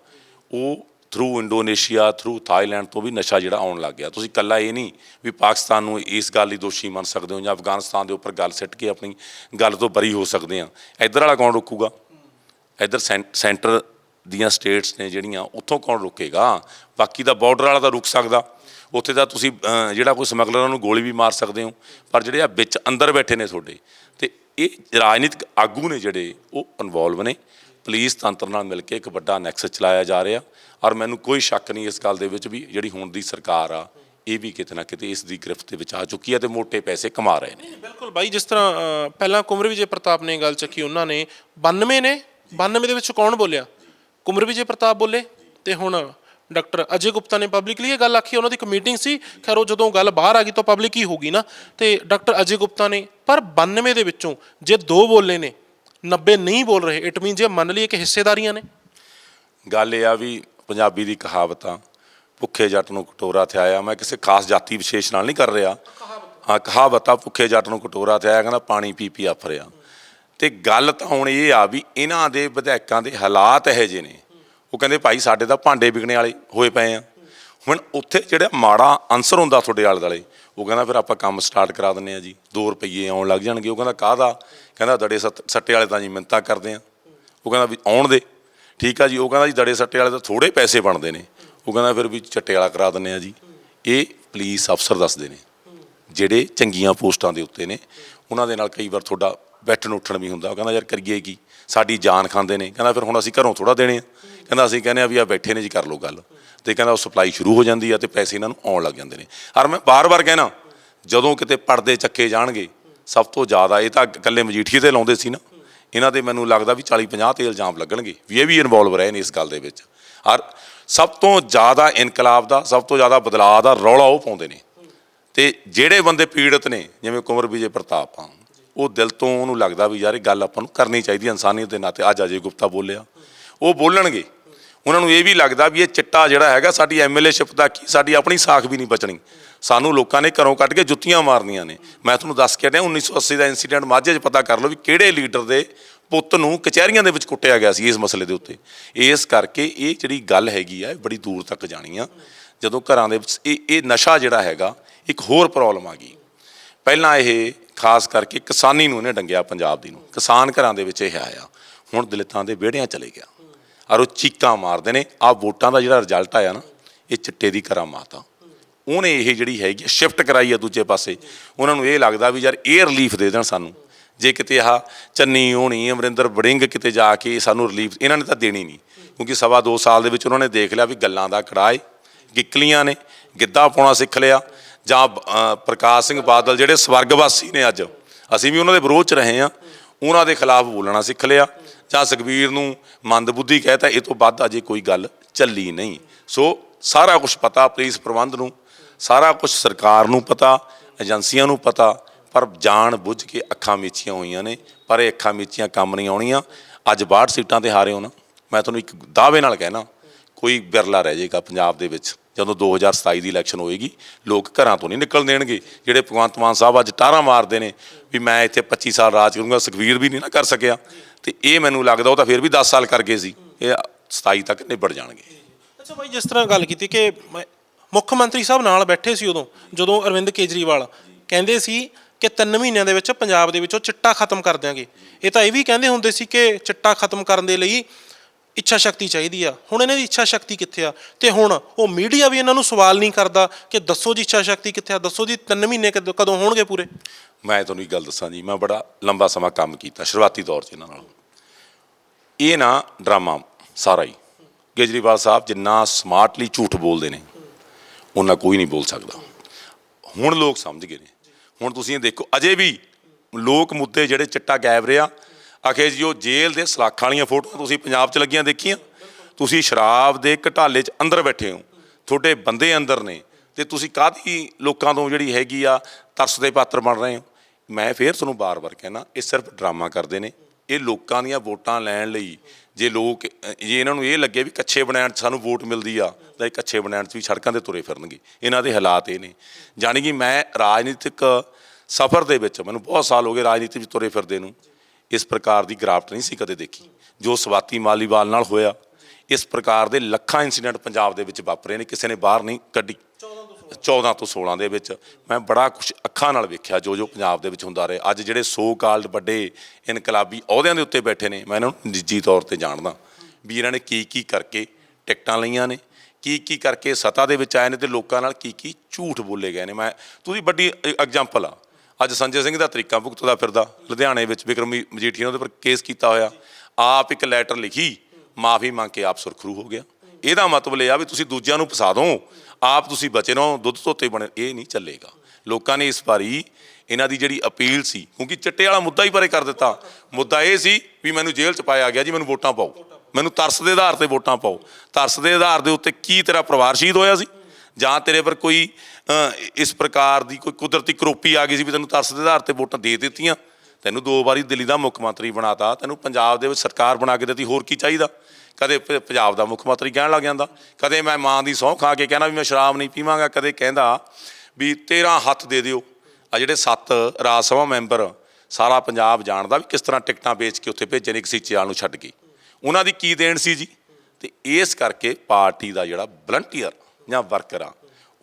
ਉਹ ਥਰੂ ਇੰਡੋਨੇਸ਼ੀਆ ਥਰੂ ਥਾਈਲੈਂਡ ਤੋਂ ਵੀ ਨਸ਼ਾ ਜਿਹੜਾ ਆਉਣ ਲੱਗ ਗਿਆ। ਤੁਸੀਂ ਕੱਲਾ ਇਹ ਨਹੀਂ ਵੀ ਪਾਕਿਸਤਾਨ ਨੂੰ ਇਸ ਗੱਲ ਲਈ ਦੋਸ਼ੀ ਮੰਨ ਸਕਦੇ ਹੋ ਜਾਂ ਅਫਗਾਨਿਸਤਾਨ ਦੇ ਉੱਪਰ ਗੱਲ ਸਿੱਟ ਕੇ ਆਪਣੀ ਗੱਲ ਤੋਂ ਬਰੀ ਹੋ ਸਕਦੇ ਆ ਇੱਧਰ ਵਾਲਾ ਕੌਣ ਰੋਕੂਗਾ? ਇੱਧਰ ਸੈਂ- ਸੈਂਟਰ ਦੀਆਂ ਸਟੇਟਸ ਨੇ ਜਿਹੜੀਆਂ, ਉੱਥੋਂ ਕੌਣ ਰੁਕੇਗਾ? ਬਾਕੀ ਦਾ ਬਾਰਡਰ ਵਾਲਾ ਤਾਂ ਰੁਕ ਸਕਦਾ। ਉੱਥੇ ਤਾਂ ਤੁਸੀਂ ਜਿਹੜਾ ਕੋਈ ਸਮਗਲਰਾਂ ਨੂੰ ਗੋਲੀ ਵੀ ਮਾਰ ਸਕਦੇ ਹੋ। ਪਰ ਜਿਹੜੇ ਆ ਵਿੱਚ ਅੰਦਰ ਬੈਠੇ ਨੇ ਤੁਹਾਡੇ, ਤੇ ਇਹ ਰਾਜਨੀਤਿਕ ਆਗੂ ਨੇ ਜਿਹੜੇ, ਉਹ ਇਨਵੋਲਵ ਨੇ। ਪੁਲਿਸ ਤੰਤਰ ਨਾਲ ਮਿਲ ਕੇ ਇੱਕ ਵੱਡਾ ਨੈਕਸਸ ਚਲਾਇਆ ਜਾ ਰਿਹਾ ਔਰ ਮੈਨੂੰ ਕੋਈ ਸ਼ੱਕ ਨਹੀਂ ਇਸ ਗੱਲ ਦੇ ਵਿੱਚ ਵੀ ਜਿਹੜੀ ਹੁਣ ਦੀ ਸਰਕਾਰ ਆ, ਇਹ ਵੀ ਕਿਤੇ ਨਾ ਕਿਤੇ ਇਸ ਦੀ ਗ੍ਰਿਫਤ ਦੇ ਵਿੱਚ ਆ ਚੁੱਕੀ ਹੈ ਤੇ ਮੋٹے ਪੈਸੇ ਕਮਾ ਰਹੇ ਨੇ। ਬਿਲਕੁਲ ਬਾਈ, ਜਿਸ ਤਰ੍ਹਾਂ ਪਹਿਲਾਂ ਕੁਮਰ ਵਿਜੇ ਪ੍ਰਤਾਪ ਨੇ ਗੱਲ ਚੱਕੀ, ਉਹਨਾਂ ਨੇ 92 ਨੇ 92 ਦੇ ਵਿੱਚ ਕੌਣ ਬੋਲਿਆ? ਕੁਮਰ ਵਿਜੇ ਪ੍ਰਤਾਪ ਬੋਲੇ ਤੇ ਹੁਣ ਡਾਕਟਰ ਅਜੇ ਗੁਪਤਾ ਨੇ ਪਬਲਿਕਲੀ ਇਹ ਗੱਲ ਆਖੀ, ਉਹਨਾਂ ਦੀ ਇੱਕ ਮੀਟਿੰਗ ਸੀ, ਖੈਰ ਉਹ ਜਦੋਂ ਗੱਲ ਬਾਹਰ ਆ ਗਈ ਤਾਂ ਪਬਲਿਕ ਹੀ ਹੋਗੀ ਨਾ, ਤੇ ਡਾਕਟਰ ਅਜੇ ਗੁਪਤਾ ਨੇ, ਪਰ 92 ਦੇ ਵਿੱਚੋਂ ਜੇ ਦੋ ਬੋਲੇ ਨੇ 90 ਨਹੀਂ ਬੋਲ ਰਹੇ ਇਟ ਮੀਨ ਜੇ ਮੰਨ ਲਈਏ ਕਿ ਹਿੱਸੇਦਾਰੀਆਂ ਨੇ। ਗੱਲ ਇਹ ਆ ਵੀ ਪੰਜਾਬੀ ਦੀ ਕਹਾਵਤ ਆ ਭੁੱਖੇ ਜੱਟ ਨੂੰ ਕਟੋਰਾ ਥਿਆਇਆ। ਮੈਂ ਕਿਸੇ ਖਾਸ ਜਾਤੀ ਵਿਸ਼ੇਸ਼ ਨਾਲ ਨਹੀਂ ਕਰ ਰਿਹਾ। ਹਾਂ ਕਹਾਵਤ ਆ ਭੁੱਖੇ ਜੱਟ ਨੂੰ ਕਟੋਰਾ ਥਿਆਇਆ ਕਹਿੰਦਾ ਪਾਣੀ ਪੀ ਪੀ ਆਫਰਿਆ ਤੇ ਗੱਲ ਤਾਂ ਹੁਣ ਇਹ ਆ ਵੀ ਇਹਨਾਂ ਦੇ ਵਿਧਾਇਕਾਂ ਦੇ ਹਾਲਾਤ ਇਹੋ ਜਿਹੇ ਨੇ। ਉਹ ਕਹਿੰਦੇ ਭਾਈ ਸਾਡੇ ਤਾਂ ਭਾਂਡੇ ਵਿਕਣੇ ਵਾਲੇ ਹੋਏ ਪਏ ਆ। ਹੁਣ ਉੱਥੇ ਜਿਹੜਾ ਮਾੜਾ ਆਨਸਰ ਹੁੰਦਾ ਤੁਹਾਡੇ ਆਲੇ ਦੁਆਲੇ ਉਹ ਕਹਿੰਦਾ ਫਿਰ ਆਪਾਂ ਕੰਮ ਸਟਾਰਟ ਕਰਾ ਦਿੰਨੇ ਆ ਜੀ 2 ਰੁਪਏ ਆਉਣ ਲੱਗ ਜਾਣਗੇ। ਉਹ ਕਹਿੰਦਾ ਕਾਹਦਾ ਕਹਿੰਦਾ ਦੜੇ ਸੱਤ- ਸੱਟੇ ਵਾਲੇ ਤਾਂ ਜੀ ਮਿੰਤਾ ਕਰਦੇ ਆ ਉਹ ਕਹਿੰਦਾ ਵੀ ਆਉਣ ਦੇ। ਠੀਕ ਆ ਜੀ, ਉਹ ਕਹਿੰਦਾ ਜੀ ਦੜੇ ਸੱਟੇ ਵਾਲੇ ਤਾਂ ਥੋੜੇ ਪੈਸੇ ਬਣਦੇ ਨੇ। ਉਹ ਕਹਿੰਦਾ ਫਿਰ ਵੀ ਚੱਟੇ ਵਾਲਾ ਕਰਾ ਦਿੰਨੇ ਆ ਜੀ। ਇਹ ਪੁਲਿਸ ਅਫਸਰ ਦੱਸਦੇ ਨੇ, ਜਿਹੜੇ ਚੰਗੀਆਂ ਪੋਸਟਾਂ ਦੇ ਉੱਤੇ ਨੇ। ਉਹਨਾਂ ਦੇ ਨਾਲ ਕਈ ਵਾਰ ਤੁਹਾਡਾ ਬੈਠਣ ਉੱਠਣ ਵੀ ਹੁੰਦਾ। ਉਹ ਕਹਿੰਦਾ ਯਾਰ ਕਰੀਏ ਕੀ? ਸਾਡੀ ਜਾਨ ਖਾਂਦੇ ਨੇ। ਕਹਿੰਦਾ ਫਿਰ ਹੁਣ ਅਸੀਂ ਘਰੋਂ ਥੋੜਾ ਦੇਣੇ ਆ। ਕਹਿੰਦਾ ਅਸੀਂ ਕਹਿੰਦੇ ਆ ਵੀ ਆ ਬੈਠੇ ਨੇ ਜੀ, ਕਰ ਲਓ ਗੱਲ। ਤੇ ਕਹਿੰਦਾ ਉਹ ਸਪਲਾਈ ਸ਼ੁਰੂ ਹੋ ਜਾਂਦੀ ਆ ਤੇ ਪੈਸੇ ਇਹਨਾਂ ਨੂੰ ਆਉਣ ਲੱਗ ਜਾਂਦੇ ਨੇ। ਔਰ ਮੈਂ ਬਾਰ-ਬਾਰ ਕਹਿਣਾ, ਜਦੋਂ ਕਿਤੇ ਪਰਦੇ ਚੱਕੇ ਜਾਣਗੇ, ਸਭ ਤੋਂ ਜ਼ਿਆਦਾ ਇਹ ਤਾਂ ਇਕੱਲੇ ਮਜੀਠੀਏ ਤੇ ਲਾਉਂਦੇ ਸੀ ਨਾ। ਇਹਨਾਂ 'ਤੇ ਮੈਨੂੰ ਲੱਗਦਾ ਵੀ 40 50 ਤੇ ਇਲਜ਼ਾਮ ਲੱਗਣਗੇ, ਵੀ ਇਹ ਵੀ ਇਨਵੋਲਵ ਰਹੇ ਨੇ ਇਸ ਗੱਲ ਦੇ ਵਿੱਚ। ਔਰ ਸਭ ਤੋਂ ਜ਼ਿਆਦਾ ਇਨਕਲਾਬ ਦਾ, ਸਭ ਤੋਂ ਜ਼ਿਆਦਾ ਬਦਲਾਅ ਦਾ ਰੌਲਾ ਉਹ ਪਾਉਂਦੇ ਨੇ। ਤੇ ਜਿਹੜੇ ਬੰਦੇ ਪੀੜਤ ਨੇ, ਜਿਵੇਂ ਕੁਮਰ ਵਿਜੇ ਪ੍ਰਤਾਪ ਆ, ਉਹ ਦਿਲ ਤੋਂ ਉਹਨੂੰ ਲੱਗਦਾ ਵੀ ਯਾਰ ਇਹ ਗੱਲ ਆਪਾਂ ਨੂੰ ਕਰਨੀ ਚਾਹੀਦੀ ਹੈ ਇਨਸਾਨੀਅਤ ਦੇ ਨਾਤੇ। ਅੱਜ ਅਜੇ ਗੁਪਤਾ ਬੋਲਿਆ। ਉਹ ਬੋਲਣਗੇ ਉਹਨਾਂ ਨੂੰ ਇਹ ਵੀ ਲੱਗਦਾ ਵੀ ਇਹ ਚਿੱਟਾ ਜਿਹੜਾ ਹੈਗਾ, ਸਾਡੀ ਐਮਐਲਏਸ਼ਿਪ ਦਾ ਕੀ, ਸਾਡੀ ਆਪਣੀ ਸਾਖ ਵੀ ਨਹੀਂ ਬਚਣੀ। ਸਾਨੂੰ ਲੋਕਾਂ ਨੇ ਘਰੋਂ ਕੱਢ ਕੇ ਜੁੱਤੀਆਂ ਮਾਰਨੀਆਂ ਨੇ। ਮੈਂ ਤੁਹਾਨੂੰ ਦੱਸ ਕੇ ਹਟਿਆ 1980 ਦਾ ਇਨਸੀਡੈਂਟ ਮਾਝੇ 'ਚ ਪਤਾ ਕਰ ਲਓ ਵੀ ਕਿਹੜੇ ਲੀਡਰ ਦੇ ਪੁੱਤ ਨੂੰ ਕਚਹਿਰੀਆਂ ਦੇ ਵਿੱਚ ਕੁੱਟਿਆ ਗਿਆ ਸੀ ਇਸ ਮਸਲੇ ਦੇ ਉੱਤੇ। ਇਸ ਕਰਕੇ ਇਹ ਜਿਹੜੀ ਗੱਲ ਹੈਗੀ ਆ ਬੜੀ ਦੂਰ ਤੱਕ ਜਾਣੀ ਆ। ਜਦੋਂ ਘਰਾਂ ਦੇ ਵਿੱਚ ਇਹ ਇਹ ਨਸ਼ਾ ਜਿਹੜਾ ਹੈਗਾ, ਇੱਕ ਹੋਰ ਪ੍ਰੋਬਲਮ ਆ ਗਈ। ਪਹਿਲਾਂ ਇਹ ਖਾਸ ਕਰਕੇ ਕਿਸਾਨੀ ਨੂੰ ਇਹਨੇ ਡੰਗਿਆ ਪੰਜਾਬ ਦੀ ਨੂੰ। ਕਿਸਾਨ ਘਰਾਂ ਦੇ ਵਿੱਚ ਇਹ ਆਇਆ। ਹੁਣ ਦਲਿਤਾਂ ਦੇ ਵਿਹੜਿਆਂ ਚਲੇ ਗਿਆ। ਔਰ ਉਹ ਚੀਕਾਂ ਮਾਰਦੇ ਨੇ। ਆ ਵੋਟਾਂ ਦਾ ਜਿਹੜਾ ਰਿਜ਼ਲਟ ਆਇਆ ਨਾ, ਇਹ ਚਿੱਟੇ ਦੀ ਕਰਾਮਾਤ ਆ ਉਹਨੇ ਇਹ ਜਿਹੜੀ ਹੈਗੀ ਸ਼ਿਫਟ ਕਰਾਈ ਆ ਦੂਜੇ ਪਾਸੇ। ਉਹਨਾਂ ਨੂੰ ਇਹ ਲੱਗਦਾ ਵੀ ਯਾਰ ਇਹ ਰਿਲੀਫ ਦੇ ਦੇਣ ਸਾਨੂੰ। ਜੇ ਕਿਤੇ ਆਹ ਚੰਨੀ ਹੋਣੀ, ਅਮਰਿੰਦਰ ਬੜਿੰਗ ਕਿਤੇ ਜਾ ਕੇ ਸਾਨੂੰ ਰਿਲੀਫ ਇਹਨਾਂ ਨੇ ਤਾਂ ਦੇਣੀ ਨਹੀਂ। ਕਿਉਂਕਿ ਸਵਾ ਦੋ ਸਾਲ ਦੇ ਵਿੱਚ ਉਹਨਾਂ ਨੇ ਦੇਖ ਲਿਆ ਵੀ ਗੱਲਾਂ ਦਾ ਕੜਾਏ ਗਿੱਕਲੀਆਂ ਨੇ, ਗਿੱਧਾ ਪਾਉਣਾ ਸਿੱਖ ਲਿਆ। ਜਾਂ ਪ੍ਰਕਾਸ਼ ਸਿੰਘ ਬਾਦਲ ਜਿਹੜੇ ਸਵਰਗਵਾਸੀ ਨੇ ਅੱਜ, ਅਸੀਂ ਵੀ ਉਹਨਾਂ ਦੇ ਵਿਰੋਧ ਚ ਰਹੇ ਆ ਉਹਨਾਂ ਦੇ ਖਿਲਾਫ ਬੋਲਣਾ ਸਿੱਖ ਲਿਆ। ਜਾਂ ਸੁਖਬੀਰ ਨੂੰ ਮੰਦਬੁੱਧੀ ਕਹਿਤਾ, ਇਹ ਤੋਂ ਵੱਧ ਅਜੇ ਕੋਈ ਗੱਲ ਚੱਲੀ ਨਹੀਂ। ਸੋ ਸਾਰਾ ਕੁਝ ਪਤਾ, ਪੁਲਿਸ ਪ੍ਰਬੰਧ ਨੂੰ, ਸਾਰਾ ਕੁਝ ਸਰਕਾਰ ਨੂੰ ਪਤਾ, ਏਜੰਸੀਆਂ ਨੂੰ ਪਤਾ, ਪਰ ਜਾਣ ਬੁੱਝ ਕੇ ਅੱਖਾਂ ਮੀਚੀਆਂ ਹੋਈਆਂ ਨੇ, ਪਰ ਇਹ ਅੱਖਾਂ ਮੀਚੀਆਂ ਕੰਮ ਨਹੀਂ ਆਉਣੀਆਂ। ਅੱਜ 62 ਸੀਟਾਂ ਤੇ ਹਾਰੇ ਹੋ ਨਾ, ਮੈਂ ਤੁਹਾਨੂੰ ਇੱਕ ਦਾਅਵੇ ਨਾਲ ਕਹਿਣਾ, ਕੋਈ ਬਿਰਲਾ ਰਹਿ ਜਾਏਗਾ ਪੰਜਾਬ ਦੇ ਵਿੱਚ। ਜਦੋਂ 2027 ਦੀ ਇਲੈਕਸ਼ਨ ਹੋਏਗੀ, ਲੋਕ ਘਰਾਂ ਤੋਂ ਨਹੀਂ ਨਿਕਲ ਦੇਣਗੇ। ਜਿਹੜੇ ਭਗਵੰਤ ਮਾਨ ਸਾਹਿਬ ਅੱਜ ਟਾਰਾਂ ਮਾਰਦੇ ਨੇ ਵੀ ਮੈਂ ਇੱਥੇ 25 ਸਾਲ ਰਾਜ ਕਰੂੰਗਾ ਸੁਖਵੀਰ ਵੀ ਨਹੀਂ ਨਾ ਕਰ ਸਕਿਆ। ਤੇ ਇਹ ਮੈਨੂੰ ਲੱਗਦਾ ਉਹ ਤਾਂ ਫਿਰ ਵੀ 10 ਸਾਲ ਕਰ ਗਏ ਸੀ। ਇਹ 27 ਤੱਕ ਨਿਬੜ ਜਾਣਗੇ। ਅੱਛਾ ਭਾਈ ਜਿਸ ਤਰ੍ਹਾਂ ਗੱਲ ਕੀਤੀ ਕਿ ਮੈਂ- ਮੁੱਖ ਮੰਤਰੀ ਸਾਹਿਬ ਨਾਲ ਬੈਠੇ ਸੀ ਉਦੋਂ, ਜਦੋਂ ਅਰਵਿੰਦ ਕੇਜਰੀਵਾਲ ਕਹਿੰਦੇ ਸੀ ਕਿ 3 ਮਹੀਨਿਆਂ ਦੇ ਵਿੱਚ ਪੰਜਾਬ ਦੇ ਵਿੱਚੋਂ ਚਿੱਟਾ ਖਤਮ ਕਰ ਦਿਆਂਗੇ। ਇਹ ਤਾਂ ਇਹ ਵੀ ਕਹਿੰਦੇ ਹੁੰਦੇ ਸੀ ਕਿ ਚਿੱਟਾ ਖਤਮ ਕਰਨ ਦੇ ਲਈ ਇੱਛਾ ਸ਼ਕਤੀ ਚਾਹੀਦੀ ਆ। ਹੁਣ ਇਹਨਾਂ ਦੀ ਇੱਛਾ ਸ਼ਕਤੀ ਕਿੱਥੇ ਆ? ਤੇ ਹੁਣ ਉਹ ਮੀਡੀਆ ਵੀ ਇਹਨਾਂ ਨੂੰ ਸਵਾਲ ਨਹੀਂ ਕਰਦਾ ਕਿ ਦੱਸੋ ਜੀ ਇੱਛਾ ਸ਼ਕਤੀ ਕਿੱਥੇ ਆ? ਦੱਸੋ ਜੀ 3 ਮਹੀਨੇ ਕਦੋਂ ਕਦੋਂ ਹੋਣਗੇ ਪੂਰੇ? ਮੈਂ ਤੁਹਾਨੂੰ ਇੱਕ ਗੱਲ ਦੱਸਾਂ ਜੀ। ਮੈਂ ਬੜਾ ਲੰਬਾ ਸਮਾਂ ਕੰਮ ਕੀਤਾ, ਸ਼ੁਰੂਆਤੀ ਦੌਰ 'ਚ ਇਹਨਾਂ ਨਾਲ। ਇਹ ਨਾ ਡਰਾਮਾ ਸਾਰਾ ਹੀ। ਕੇਜਰੀਵਾਲ ਸਾਹਿਬ ਜਿੰਨਾ ਸਮਾਰਟਲੀ ਝੂਠ ਬੋਲਦੇ ਨੇ, ਉਹਨਾਂ ਕੋਈ ਨਹੀਂ ਬੋਲ ਸਕਦਾ। ਹੁਣ ਲੋਕ ਸਮਝ ਗਏ ਨੇ। ਹੁਣ ਤੁਸੀਂ ਇਹ ਦੇਖੋ, ਅਜੇ ਵੀ ਲੋਕ ਮੁੱਦੇ ਜਿਹੜੇ ਚਿੱਟਾ ਗਾਇਬ ਰਿਹਾ ਆਖੇ ਜੀ, ਉਹ ਜੇਲ੍ਹ ਦੇ ਸਲਾਖਾਂ ਵਾਲੀਆਂ ਫੋਟੋਆਂ ਤੁਸੀਂ ਪੰਜਾਬ 'ਚ ਲੱਗੀਆਂ ਦੇਖੀਆਂ। ਤੁਸੀਂ ਸ਼ਰਾਬ ਦੇ ਘਟਾਲੇ 'ਚ ਅੰਦਰ ਬੈਠੇ ਹੋ। ਤੁਹਾਡੇ ਬੰਦੇ ਅੰਦਰ ਨੇ ਤੇ ਤੁਸੀਂ ਕਾਹਦੀ ਲੋਕਾਂ ਤੋਂ ਜਿਹੜੀ ਹੈਗੀ ਆ ਤਰਸ ਦੇ ਪਾਤਰ ਬਣ ਰਹੇ ਹੋ? ਮੈਂ ਫੇਰ ਤੁਹਾਨੂੰ ਬਾਰ-ਬਾਰ ਕਹਿਣਾ, ਇਹ ਸਿਰਫ ਡਰਾਮਾ ਕਰਦੇ ਨੇ। ਇਹ ਲੋਕਾਂ ਦੀਆਂ ਵੋਟਾਂ ਲੈਣ ਲਈ ਜੇ ਲੋਕ, ਜੇ ਇਹਨਾਂ ਨੂੰ ਇਹ ਲੱਗੇ ਵੀ ਕੱਛੇ ਬਣਾਉਣ 'ਚ ਸਾਨੂੰ ਵੋਟ ਮਿਲਦੀ ਆ, ਤਾਂ ਇਹ ਕੱਛੇ ਬਣਾਉਣ 'ਚ ਵੀ ਸੜਕਾਂ ਤੇ ਤੁਰੇ ਫਿਰਨਗੇ। ਇਹਨਾਂ ਦੇ ਹਾਲਾਤ ਇਹ ਨੇ। ਜਾਣੀ ਕਿ ਮੈਂ ਰਾਜਨੀਤਿਕ ਸਫ਼ਰ ਦੇ ਵਿੱਚ, ਮੈਨੂੰ ਬਹੁਤ ਸਾਲ ਹੋ ਗਏ ਰਾਜਨੀਤੀ ਵਿੱਚ ਤੁਰੇ ਫਿਰਦੇ ਨੂੰ। ਇਸ ਪ੍ਰਕਾਰ ਦੀ ਗ੍ਰਾਫਟ ਨਹੀਂ ਸੀ ਕਦੇ ਦੇਖੀ, ਜੋ ਸਵਾਤੀ ਮਾਲੀਵਾਲ ਨਾਲ ਹੋਇਆ। ਇਸ ਪ੍ਰਕਾਰ ਦੇ ਲੱਖਾਂ ਇਨਸੀਡੈਂਟ ਪੰਜਾਬ ਦੇ ਵਿੱਚ ਵਾਪਰੇ ਨੇ, ਕਿਸੇ ਨੇ ਬਾਹਰ ਨਹੀਂ ਕੱਢੀ। 14 ਤੋਂ 16 ਦੇ ਵਿੱਚ। ਮੈਂ ਬੜਾ ਕੁਝ ਅੱਖਾਂ ਨਾਲ ਵੇਖਿਆ ਜੋ ਜੋ ਪੰਜਾਬ ਦੇ ਵਿੱਚ ਹੁੰਦਾ ਰਿਹਾ। ਅੱਜ ਜਿਹੜੇ ਸੋ ਕਾਲਡ ਵੱਡੇ ਇਨਕਲਾਬੀ ਅਹੁਦਿਆਂ ਦੇ ਉੱਤੇ ਬੈਠੇ ਨੇ, ਮੈਂ ਇਹਨਾਂ ਨੂੰ ਨਿੱਜੀ ਤੌਰ ਤੇ ਜਾਣਦਾ। ਵੀ ਇਹਨਾਂ ਨੇ ਕੀ ਕੀ ਕਰਕੇ ਟਿਕਟਾਂ ਲਈਆਂ ਨੇ ਕੀ ਕੀ ਕਰਕੇ ਸੱਤਾ ਦੇ ਵਿੱਚ ਆਏ ਨੇ ਤੇ ਲੋਕਾਂ ਨਾਲ ਕੀ ਕੀ ਝੂਠ ਬੋਲੇ ਗਏ ਨੇ। ਮੈਂ ਤੁਸੀਂ ਵੱਡੀ ਐਗਜ਼ਾਮਪਲ ਆ। ਅੱਜ ਸੰਜੇ ਸਿੰਘ ਦਾ ਤਰੀਕਾ ਭੁਗਤਦਾ ਫਿਰਦਾ, ਲੁਧਿਆਣੇ ਵਿੱਚ ਵਿਕਰਮ ਮਜੀਠੀਆ ਨੇ ਉਹਦੇ ਪਰ ਕੇਸ ਕੀਤਾ ਹੋਇਆ। ਆਪ ਇੱਕ ਲੈਟਰ ਲਿਖੀ, ਮਾਫੀ ਮੰਗ ਕੇ ਆਪ ਸੁਰਖਰੂ ਹੋ ਗਿਆ। ਇਹਦਾ ਮਤਲਬ ਇਹ ਆ ਵੀ ਤੁਸੀਂ ਦੂਜਿਆਂ ਨੂੰ ਫਸਾ ਦੋ, ਆਪ ਤੁਸੀਂ ਬਚੇ ਰਹੋ, ਦੁੱਧ ਧੋਤੇ ਬਣੇ, ਇਹ ਨਹੀਂ ਚੱਲੇਗਾ। ਲੋਕਾਂ ਨੇ ਇਸ ਵਾਰੀ ਇਹਨਾਂ ਦੀ ਜਿਹੜੀ ਅਪੀਲ ਸੀ, ਕਿਉਂਕਿ ਚਿੱਟੇ ਵਾਲਾ ਮੁੱਦਾ ਹੀ ਪਰੇ ਕਰ ਦਿੱਤਾ। ਮੁੱਦਾ ਇਹ ਸੀ ਵੀ ਮੈਨੂੰ ਜੇਲ੍ਹ 'ਚ ਪਾਇਆ ਗਿਆ ਜੀ, ਮੈਨੂੰ ਵੋਟਾਂ ਪਾਓ। ਮੈਨੂੰ ਤਰਸ ਦੇ ਆਧਾਰ ਤੇ ਵੋਟਾਂ ਪਾਓ। ਤਰਸ ਦੇ ਆਧਾਰ ਦੇ ਉੱਤੇ ਕੀ ਤੇਰਾ ਪਰਿਵਾਰ ਸ਼ਹੀਦ ਹੋਇਆ ਸੀ? ਜਾਂ ਤੇਰੇ ਪਰ ਕੋਈ ਇਸ ਪ੍ਰਕਾਰ ਦੀ ਕੋਈ ਕੁਦਰਤੀ ਕਰੋਪੀ ਆ ਗਈ ਸੀ ਵੀ ਤੈਨੂੰ ਤਰਸ ਦੇ ਆਧਾਰ ਤੇ ਵੋਟਾਂ ਦੇ ਦਿੱਤੀਆਂ, ਤੈਨੂੰ ਦੋ ਵਾਰੀ ਦਿੱਲੀ ਦਾ ਮੁੱਖ ਮੰਤਰੀ ਬਣਾਤਾ, ਤੈਨੂੰ ਪੰਜਾਬ ਦੇ ਵਿੱਚ ਸਰਕਾਰ ਬਣਾ ਕੇ ਦਿੱਤੀ, ਹੋਰ ਕੀ ਚਾਹੀਦਾ? ਕਦੇ ਪ- ਪੰਜਾਬ ਦਾ ਮੁੱਖ ਮੰਤਰੀ ਕਹਿਣ ਲੱਗ ਜਾਂਦਾ, ਕਦੇ ਮੈਂ ਮਾਂ ਦੀ ਸਹੁੰ ਖਾ ਕੇ ਕਹਿਣਾ ਵੀ ਮੈਂ ਸ਼ਰਾਬ ਨਹੀਂ ਪੀਵਾਂਗਾ, ਕਦੇ ਕਹਿੰਦਾ ਵੀ 13 ਹੱਥ ਦੇ ਦਿਓ। ਆ ਜਿਹੜੇ ਸੱਤ ਰਾਜ ਸਭਾ ਮੈਂਬਰ ਸਾਰਾ ਪੰਜਾਬ ਜਾਣਦਾ ਵੀ ਕਿਸ ਤਰ੍ਹਾਂ ਟਿਕਟਾਂ ਵੇਚ ਕੇ ਉੱਥੇ ਭੇਜੇ ਨੇ ਇੱਕ ਸੀਚੇਵਾਲ ਨੂੰ ਛੱਡ ਕੇ। ਉਹਨਾਂ ਦੀ ਕੀ ਦੇਣ ਸੀ ਜੀ? ਤੇ ਇਸ ਕਰਕੇ ਪਾਰਟੀ ਦਾ ਜਿਹੜਾ ਵਲੰਟੀਅਰ ਜਾਂ ਵਰਕਰ ਆ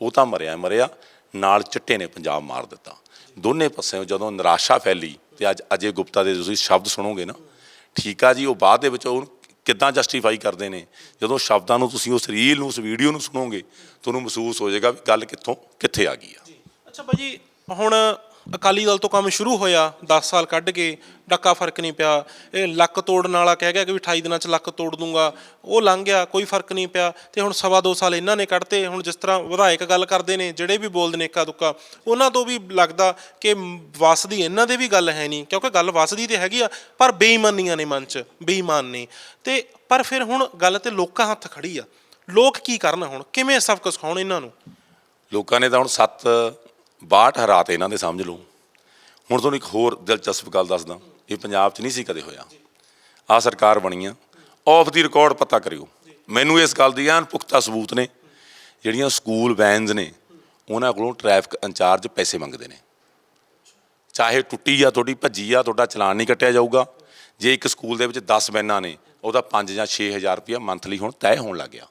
ਉਹ ਤਾਂ ਮਰਿਆ ਮਰਿਆ, ਨਾਲ ਚਿੱਟੇ ਨੇ ਪੰਜਾਬ ਮਾਰ ਦਿੱਤਾ। ਦੋਨੇ ਪਾਸਿਓਂ ਜਦੋਂ ਨਿਰਾਸ਼ਾ ਫੈਲੀ ਤੇ ਅੱਜ ਅਜੇ ਗੁਪਤਾ ਦੇ ਤੁਸੀਂ ਸ਼ਬਦ ਸੁਣੋਗੇ ਨਾ, ਠੀਕ ਆ ਜੀ, ਉਹ ਬਾਅਦ ਦੇ ਵਿੱਚ ਉਹ ਕਿੱਦਾਂ ਜਸਟੀਫਾਈ ਕਰਦੇ ਨੇ? ਜਦੋਂ ਸ਼ਬਦਾਂ ਨੂੰ ਤੁਸੀਂ ਉਸ ਰੀਲ ਨੂੰ, ਉਸ ਵੀਡੀਓ ਨੂੰ ਸੁਣੋਗੇ, ਤੁਹਾਨੂੰ ਮਹਿਸੂਸ ਹੋ ਜਾਏਗਾ ਵੀ ਗੱਲ ਕਿੱਥੋਂ, ਕਿੱਥੇ ਆ ਗਈ ਆ। ਅੱਛਾ ਭਾਜੀ, ਹੁਣ ਅਕਾਲੀ ਦਲ ਤੋਂ ਕੰਮ ਸ਼ੁਰੂ ਹੋਇਆ 10 ਸਾਲ ਕੱਢ ਕੇ ਡੱਕਾ ਫ਼ਰਕ ਨਹੀਂ ਪਿਆ। ਇਹ ਲੱਕ ਤੋੜਨ ਵਾਲਾ ਕਹਿ ਗਿਆ ਕਿ ਵੀ 28 ਦਿਨਾਂ 'ਚ ਲੱਕ ਤੋੜ ਦੂੰਗਾ। ਉਹ ਲੰਘ ਗਿਆ, ਕੋਈ ਫ਼ਰਕ ਨਹੀਂ ਪਿਆ। ਤੇ ਹੁਣ ਸਵਾ ਦੋ ਸਾਲ ਇਹਨਾਂ ਨੇ ਕੱਢਤੇ, ਹੁਣ ਜਿਸ ਤਰ੍ਹਾਂ ਵਿਧਾਇਕ ਗੱਲ ਕਰਦੇ ਨੇ, ਜਿਹੜੇ ਵੀ ਬੋਲਦੇ ਨੇ ਇੱਕਾ ਦੁੱਕਾ ਉਹਨਾਂ ਤੋਂ ਵੀ ਲੱਗਦਾ ਕਿ ਵਸਦੀ ਇਹਨਾਂ ਦੇ ਵੀ ਗੱਲ ਹੈ ਨਹੀਂ, ਕਿਉਂਕਿ ਗੱਲ ਵਸਦੀ ਤੇ ਹੈਗੀ ਆ, ਪਰ ਬੇਈਮਾਨੀਆਂ ਨੇ ਮਨ 'ਚ, ਬੇਈਮਾਨ ਨੇ। ਤੇ ਪਰ ਫਿਰ ਹੁਣ ਗੱਲ ਤੇ ਲੋਕਾਂ ਹੱਥ ਖੜੀ ਆ। ਲੋਕ ਕੀ ਕਰਨ ਹੁਣ? ਕਿਵੇਂ ਸਬਕ ਸਿਖਾਉਣ ਇਹਨਾਂ ਨੂੰ? ਲੋਕਾਂ ਨੇ ਤਾਂ ਹੁਣ 7 62 ਹਰਾਤੇ ਇਹਨਾਂ ਦੇ ਸਮਝ ਲਓ। ਹੁਣ ਤੁਹਾਨੂੰ ਇੱਕ ਹੋਰ ਦਿਲਚਸਪ ਗੱਲ ਦੱਸਦਾ, ਇਹ ਪੰਜਾਬ 'ਚ ਨਹੀਂ ਸੀ ਕਦੇ ਹੋਇਆ। ਆ ਸਰਕਾਰ ਬਣੀ ਆ ਆਫ ਦੀ ਰਿਕਾਰਡ ਪਤਾ ਕਰਿਓ। ਮੈਨੂੰ ਇਸ ਗੱਲ ਦੀ ਐਨ ਪੁਖਤਾ ਸਬੂਤ ਨੇ, ਜਿਹੜੀਆਂ ਸਕੂਲ ਵੈਨਸ ਨੇ, ਉਹਨਾਂ ਕੋਲੋਂ ਟ੍ਰੈਫਿਕ ਇੰਚਾਰਜ ਪੈਸੇ ਮੰਗਦੇ ਨੇ। ਚਾਹੇ ਟੁੱਟੀ ਆ ਤੁਹਾਡੀ, ਭੱਜੀ ਆ, ਤੁਹਾਡਾ ਚਲਾਨ ਨਹੀਂ ਕੱਟਿਆ ਜਾਊਗਾ। ਜੇ ਇੱਕ ਸਕੂਲ ਦੇ ਵਿੱਚ 10 ਵੈਨਾਂ ਨੇ, ਉਹਦਾ 5 ਜਾਂ 6000 ਰੁਪਇਆ ਮੰਥਲੀ ਹੁਣ ਤੈਅ ਹੋਣ ਲੱਗ ਗਿਆ।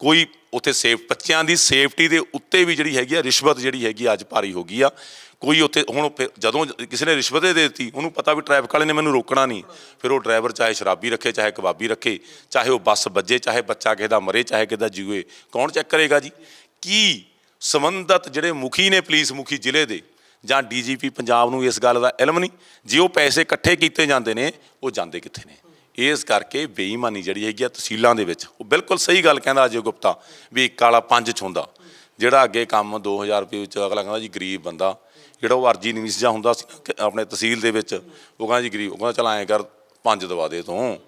ਕੋਈ ਉੱਥੇ ਸੇਫ, ਬੱਚਿਆਂ ਦੀ ਸੇਫਟੀ ਦੇ ਉੱਤੇ ਵੀ ਜਿਹੜੀ ਹੈਗੀ ਆ, ਰਿਸ਼ਵਤ ਜਿਹੜੀ ਹੈਗੀ ਆ ਅੱਜ ਭਾਰੀ ਹੋ ਗਈ ਆ। ਕੋਈ ਉੱਥੇ ਹੁਣ ਫਿਰ ਜਦੋਂ ਕਿਸੇ ਨੇ ਰਿਸ਼ਵਤ ਦੇ ਦਿੱਤੀ, ਉਹਨੂੰ ਪਤਾ ਵੀ ਟ੍ਰੈਫਿਕ ਵਾਲੇ ਨੇ ਮੈਨੂੰ ਰੋਕਣਾ ਨਹੀਂ। ਫਿਰ ਉਹ ਡਰਾਈਵਰ ਚਾਹੇ ਸ਼ਰਾਬੀ ਰੱਖੇ, ਚਾਹੇ ਕਬਾਬੀ ਰੱਖੇ, ਚਾਹੇ ਉਹ ਬੱਸ ਵੱਜੇ, ਚਾਹੇ ਬੱਚਾ ਕਿਸੇ ਦਾ ਮਰੇ, ਚਾਹੇ ਕਿਸੇ ਦਾ ਜੀਵੇ, ਕੌਣ ਚੈੱਕ ਕਰੇਗਾ ਜੀ? ਕੀ ਸੰਬੰਧਤ ਜਿਹੜੇ ਮੁਖੀ ਨੇ ਪੁਲਿਸ ਮੁਖੀ ਜ਼ਿਲ੍ਹੇ ਦੇ ਜਾਂ ਡੀਜੀਪੀ ਪੰਜਾਬ ਨੂੰ ਇਸ ਗੱਲ ਦਾ ਇਲਮ ਨਹੀਂ? ਜੇ ਉਹ ਪੈਸੇ ਇਕੱਠੇ ਕੀਤੇ ਜਾਂਦੇ ਨੇ, ਉਹ ਜਾਂਦੇ ਕਿੱਥੇ ਨੇ? ਇਸ ਕਰਕੇ ਬੇਈਮਾਨੀ ਜਿਹੜੀ ਹੈਗੀ ਆ ਤਹਿਸੀਲਾਂ ਦੇ ਵਿੱਚ। ਉਹ ਬਿਲਕੁਲ ਸਹੀ ਗੱਲ ਕਹਿੰਦਾ ਅਜੇ ਗੁਪਤਾ ਵੀ ਇੱਕ ਵਾਲਾ ਪੰਜ 'ਚ ਹੁੰਦਾ ਜਿਹੜਾ ਅੱਗੇ ਕੰਮ 2000 ਰੁਪਏ ਵਿੱਚ ਅਗਲਾ ਕਹਿੰਦਾ ਜੀ ਗਰੀਬ ਬੰਦਾ। ਜਿਹੜਾ ਉਹ ਅਰਜੀ ਨਿਵਿਸ ਜਾਂ ਹੁੰਦਾ ਸੀ ਆਪਣੇ ਤਹਿਸੀਲ ਦੇ ਵਿੱਚ, ਉਹ ਕਹਿੰਦਾ ਜੀ ਗਰੀਬ, ਉਹ ਕਹਿੰਦਾ ਚਲ ਐਂ ਕਰ, ਪੰਜ ਦਵਾ ਦੇ ਤੂੰ।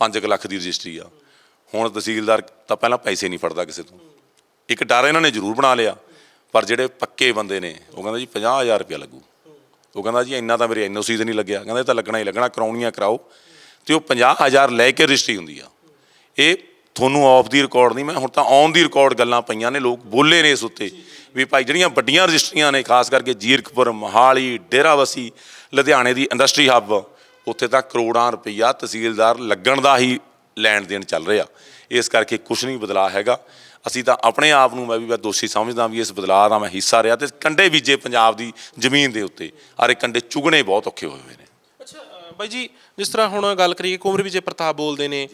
5 ਲੱਖ ਦੀ ਰਜਿਸਟਰੀ ਆ। ਹੁਣ ਤਹਿਸੀਲਦਾਰ ਤਾਂ ਪਹਿਲਾਂ ਪੈਸੇ ਨਹੀਂ ਫੜਦਾ ਕਿਸੇ ਤੋਂ। ਇੱਕ ਡਰ ਇਹਨਾਂ ਨੇ ਜ਼ਰੂਰ ਬਣਾ ਲਿਆ। ਪਰ ਜਿਹੜੇ ਪੱਕੇ ਬੰਦੇ ਨੇ, ਉਹ ਕਹਿੰਦਾ ਜੀ 50000 ਰੁਪਇਆ ਲੱਗੂ। ਉਹ ਕਹਿੰਦਾ ਜੀ ਇੰਨਾ ਤਾਂ ਮੇਰੇ ਐਨਓਸੀ ਤੇ ਨਹੀਂ ਲੱਗਿਆ। ਕਹਿੰਦਾ ਇਹ ਤਾਂ ਲੱਗਣਾ ਹੀ ਲੱਗਣਾ, ਕਰਾਉਣੀਆਂ ਕਰਾਓ। ਤੇ ਉਹ 50000 ਲੈ ਕੇ ਰਜਿਸਟਰੀ ਹੁੰਦੀ ਆ। ਇਹ ਤੁਹਾਨੂੰ ਆਫ ਦੀ ਰਿਕਾਰਡ ਨਹੀਂ, ਮੈਂ ਹੁਣ ਤਾਂ ਔਨ ਦੀ ਰਿਕਾਰਡ ਗੱਲਾਂ ਪਈਆਂ ਨੇ, ਲੋਕ ਬੋਲੇ ਨੇ ਇਸ ਉੱਤੇ ਵੀ ਭਾਈ ਜਿਹੜੀਆਂ ਵੱਡੀਆਂ ਰਜਿਸਟਰੀਆਂ ਨੇ, ਖਾਸ ਕਰਕੇ ਜੀਰਕਪੁਰ, ਮਹਾਲੀ ਡੇਰਾਵਸੀ ਲੁਧਿਆਣੇ ਦੀ ਇੰਡਸਟਰੀ ਹੱਬ ਉੱਥੇ ਤਾਂ ਕਰੋੜਾਂ ਰੁਪਈਆ ਤਹਿਸੀਲਦਾਰ ਲੱਗਣ ਦਾ ਹੀ ਲੈਣ ਦੇਣ ਚੱਲ ਰਿਹਾ ਇਸ ਕਰਕੇ ਕੁਝ ਨਹੀਂ ਬਦਲਾਅ ਹੈਗਾ। ਅਸੀਂ ਤਾਂ ਆਪਣੇ ਆਪ ਨੂੰ ਮੈਂ ਵੀ, ਮੈਂ ਦੋਸ਼ੀ ਸਮਝਦਾ ਵੀ ਇਸ ਬਦਲਾਅ ਦਾ ਮੈਂ ਹਿੱਸਾ ਰਿਹਾ ਤੇ ਕੰਡੇ ਬੀਜੇ ਪੰਜਾਬ ਦੀ ਜ਼ਮੀਨ ਦੇ ਉੱਤੇ। ਅਰੇ ਕੰਡੇ ਚੁਗਣੇ ਬਹੁਤ ਔਖੇ ਹੋਏ ਹੋਏ ਨੇ। ਬਾਈ ਜੀ ਜਿਸ ਤਰ੍ਹਾਂ ਹੁਣ ਗੱਲ ਕਰੀਏ ਕੁਮਰ ਵਿਜੇ ਪ੍ਰਤਾਪ ਬੋਲਦੇ ਨੇ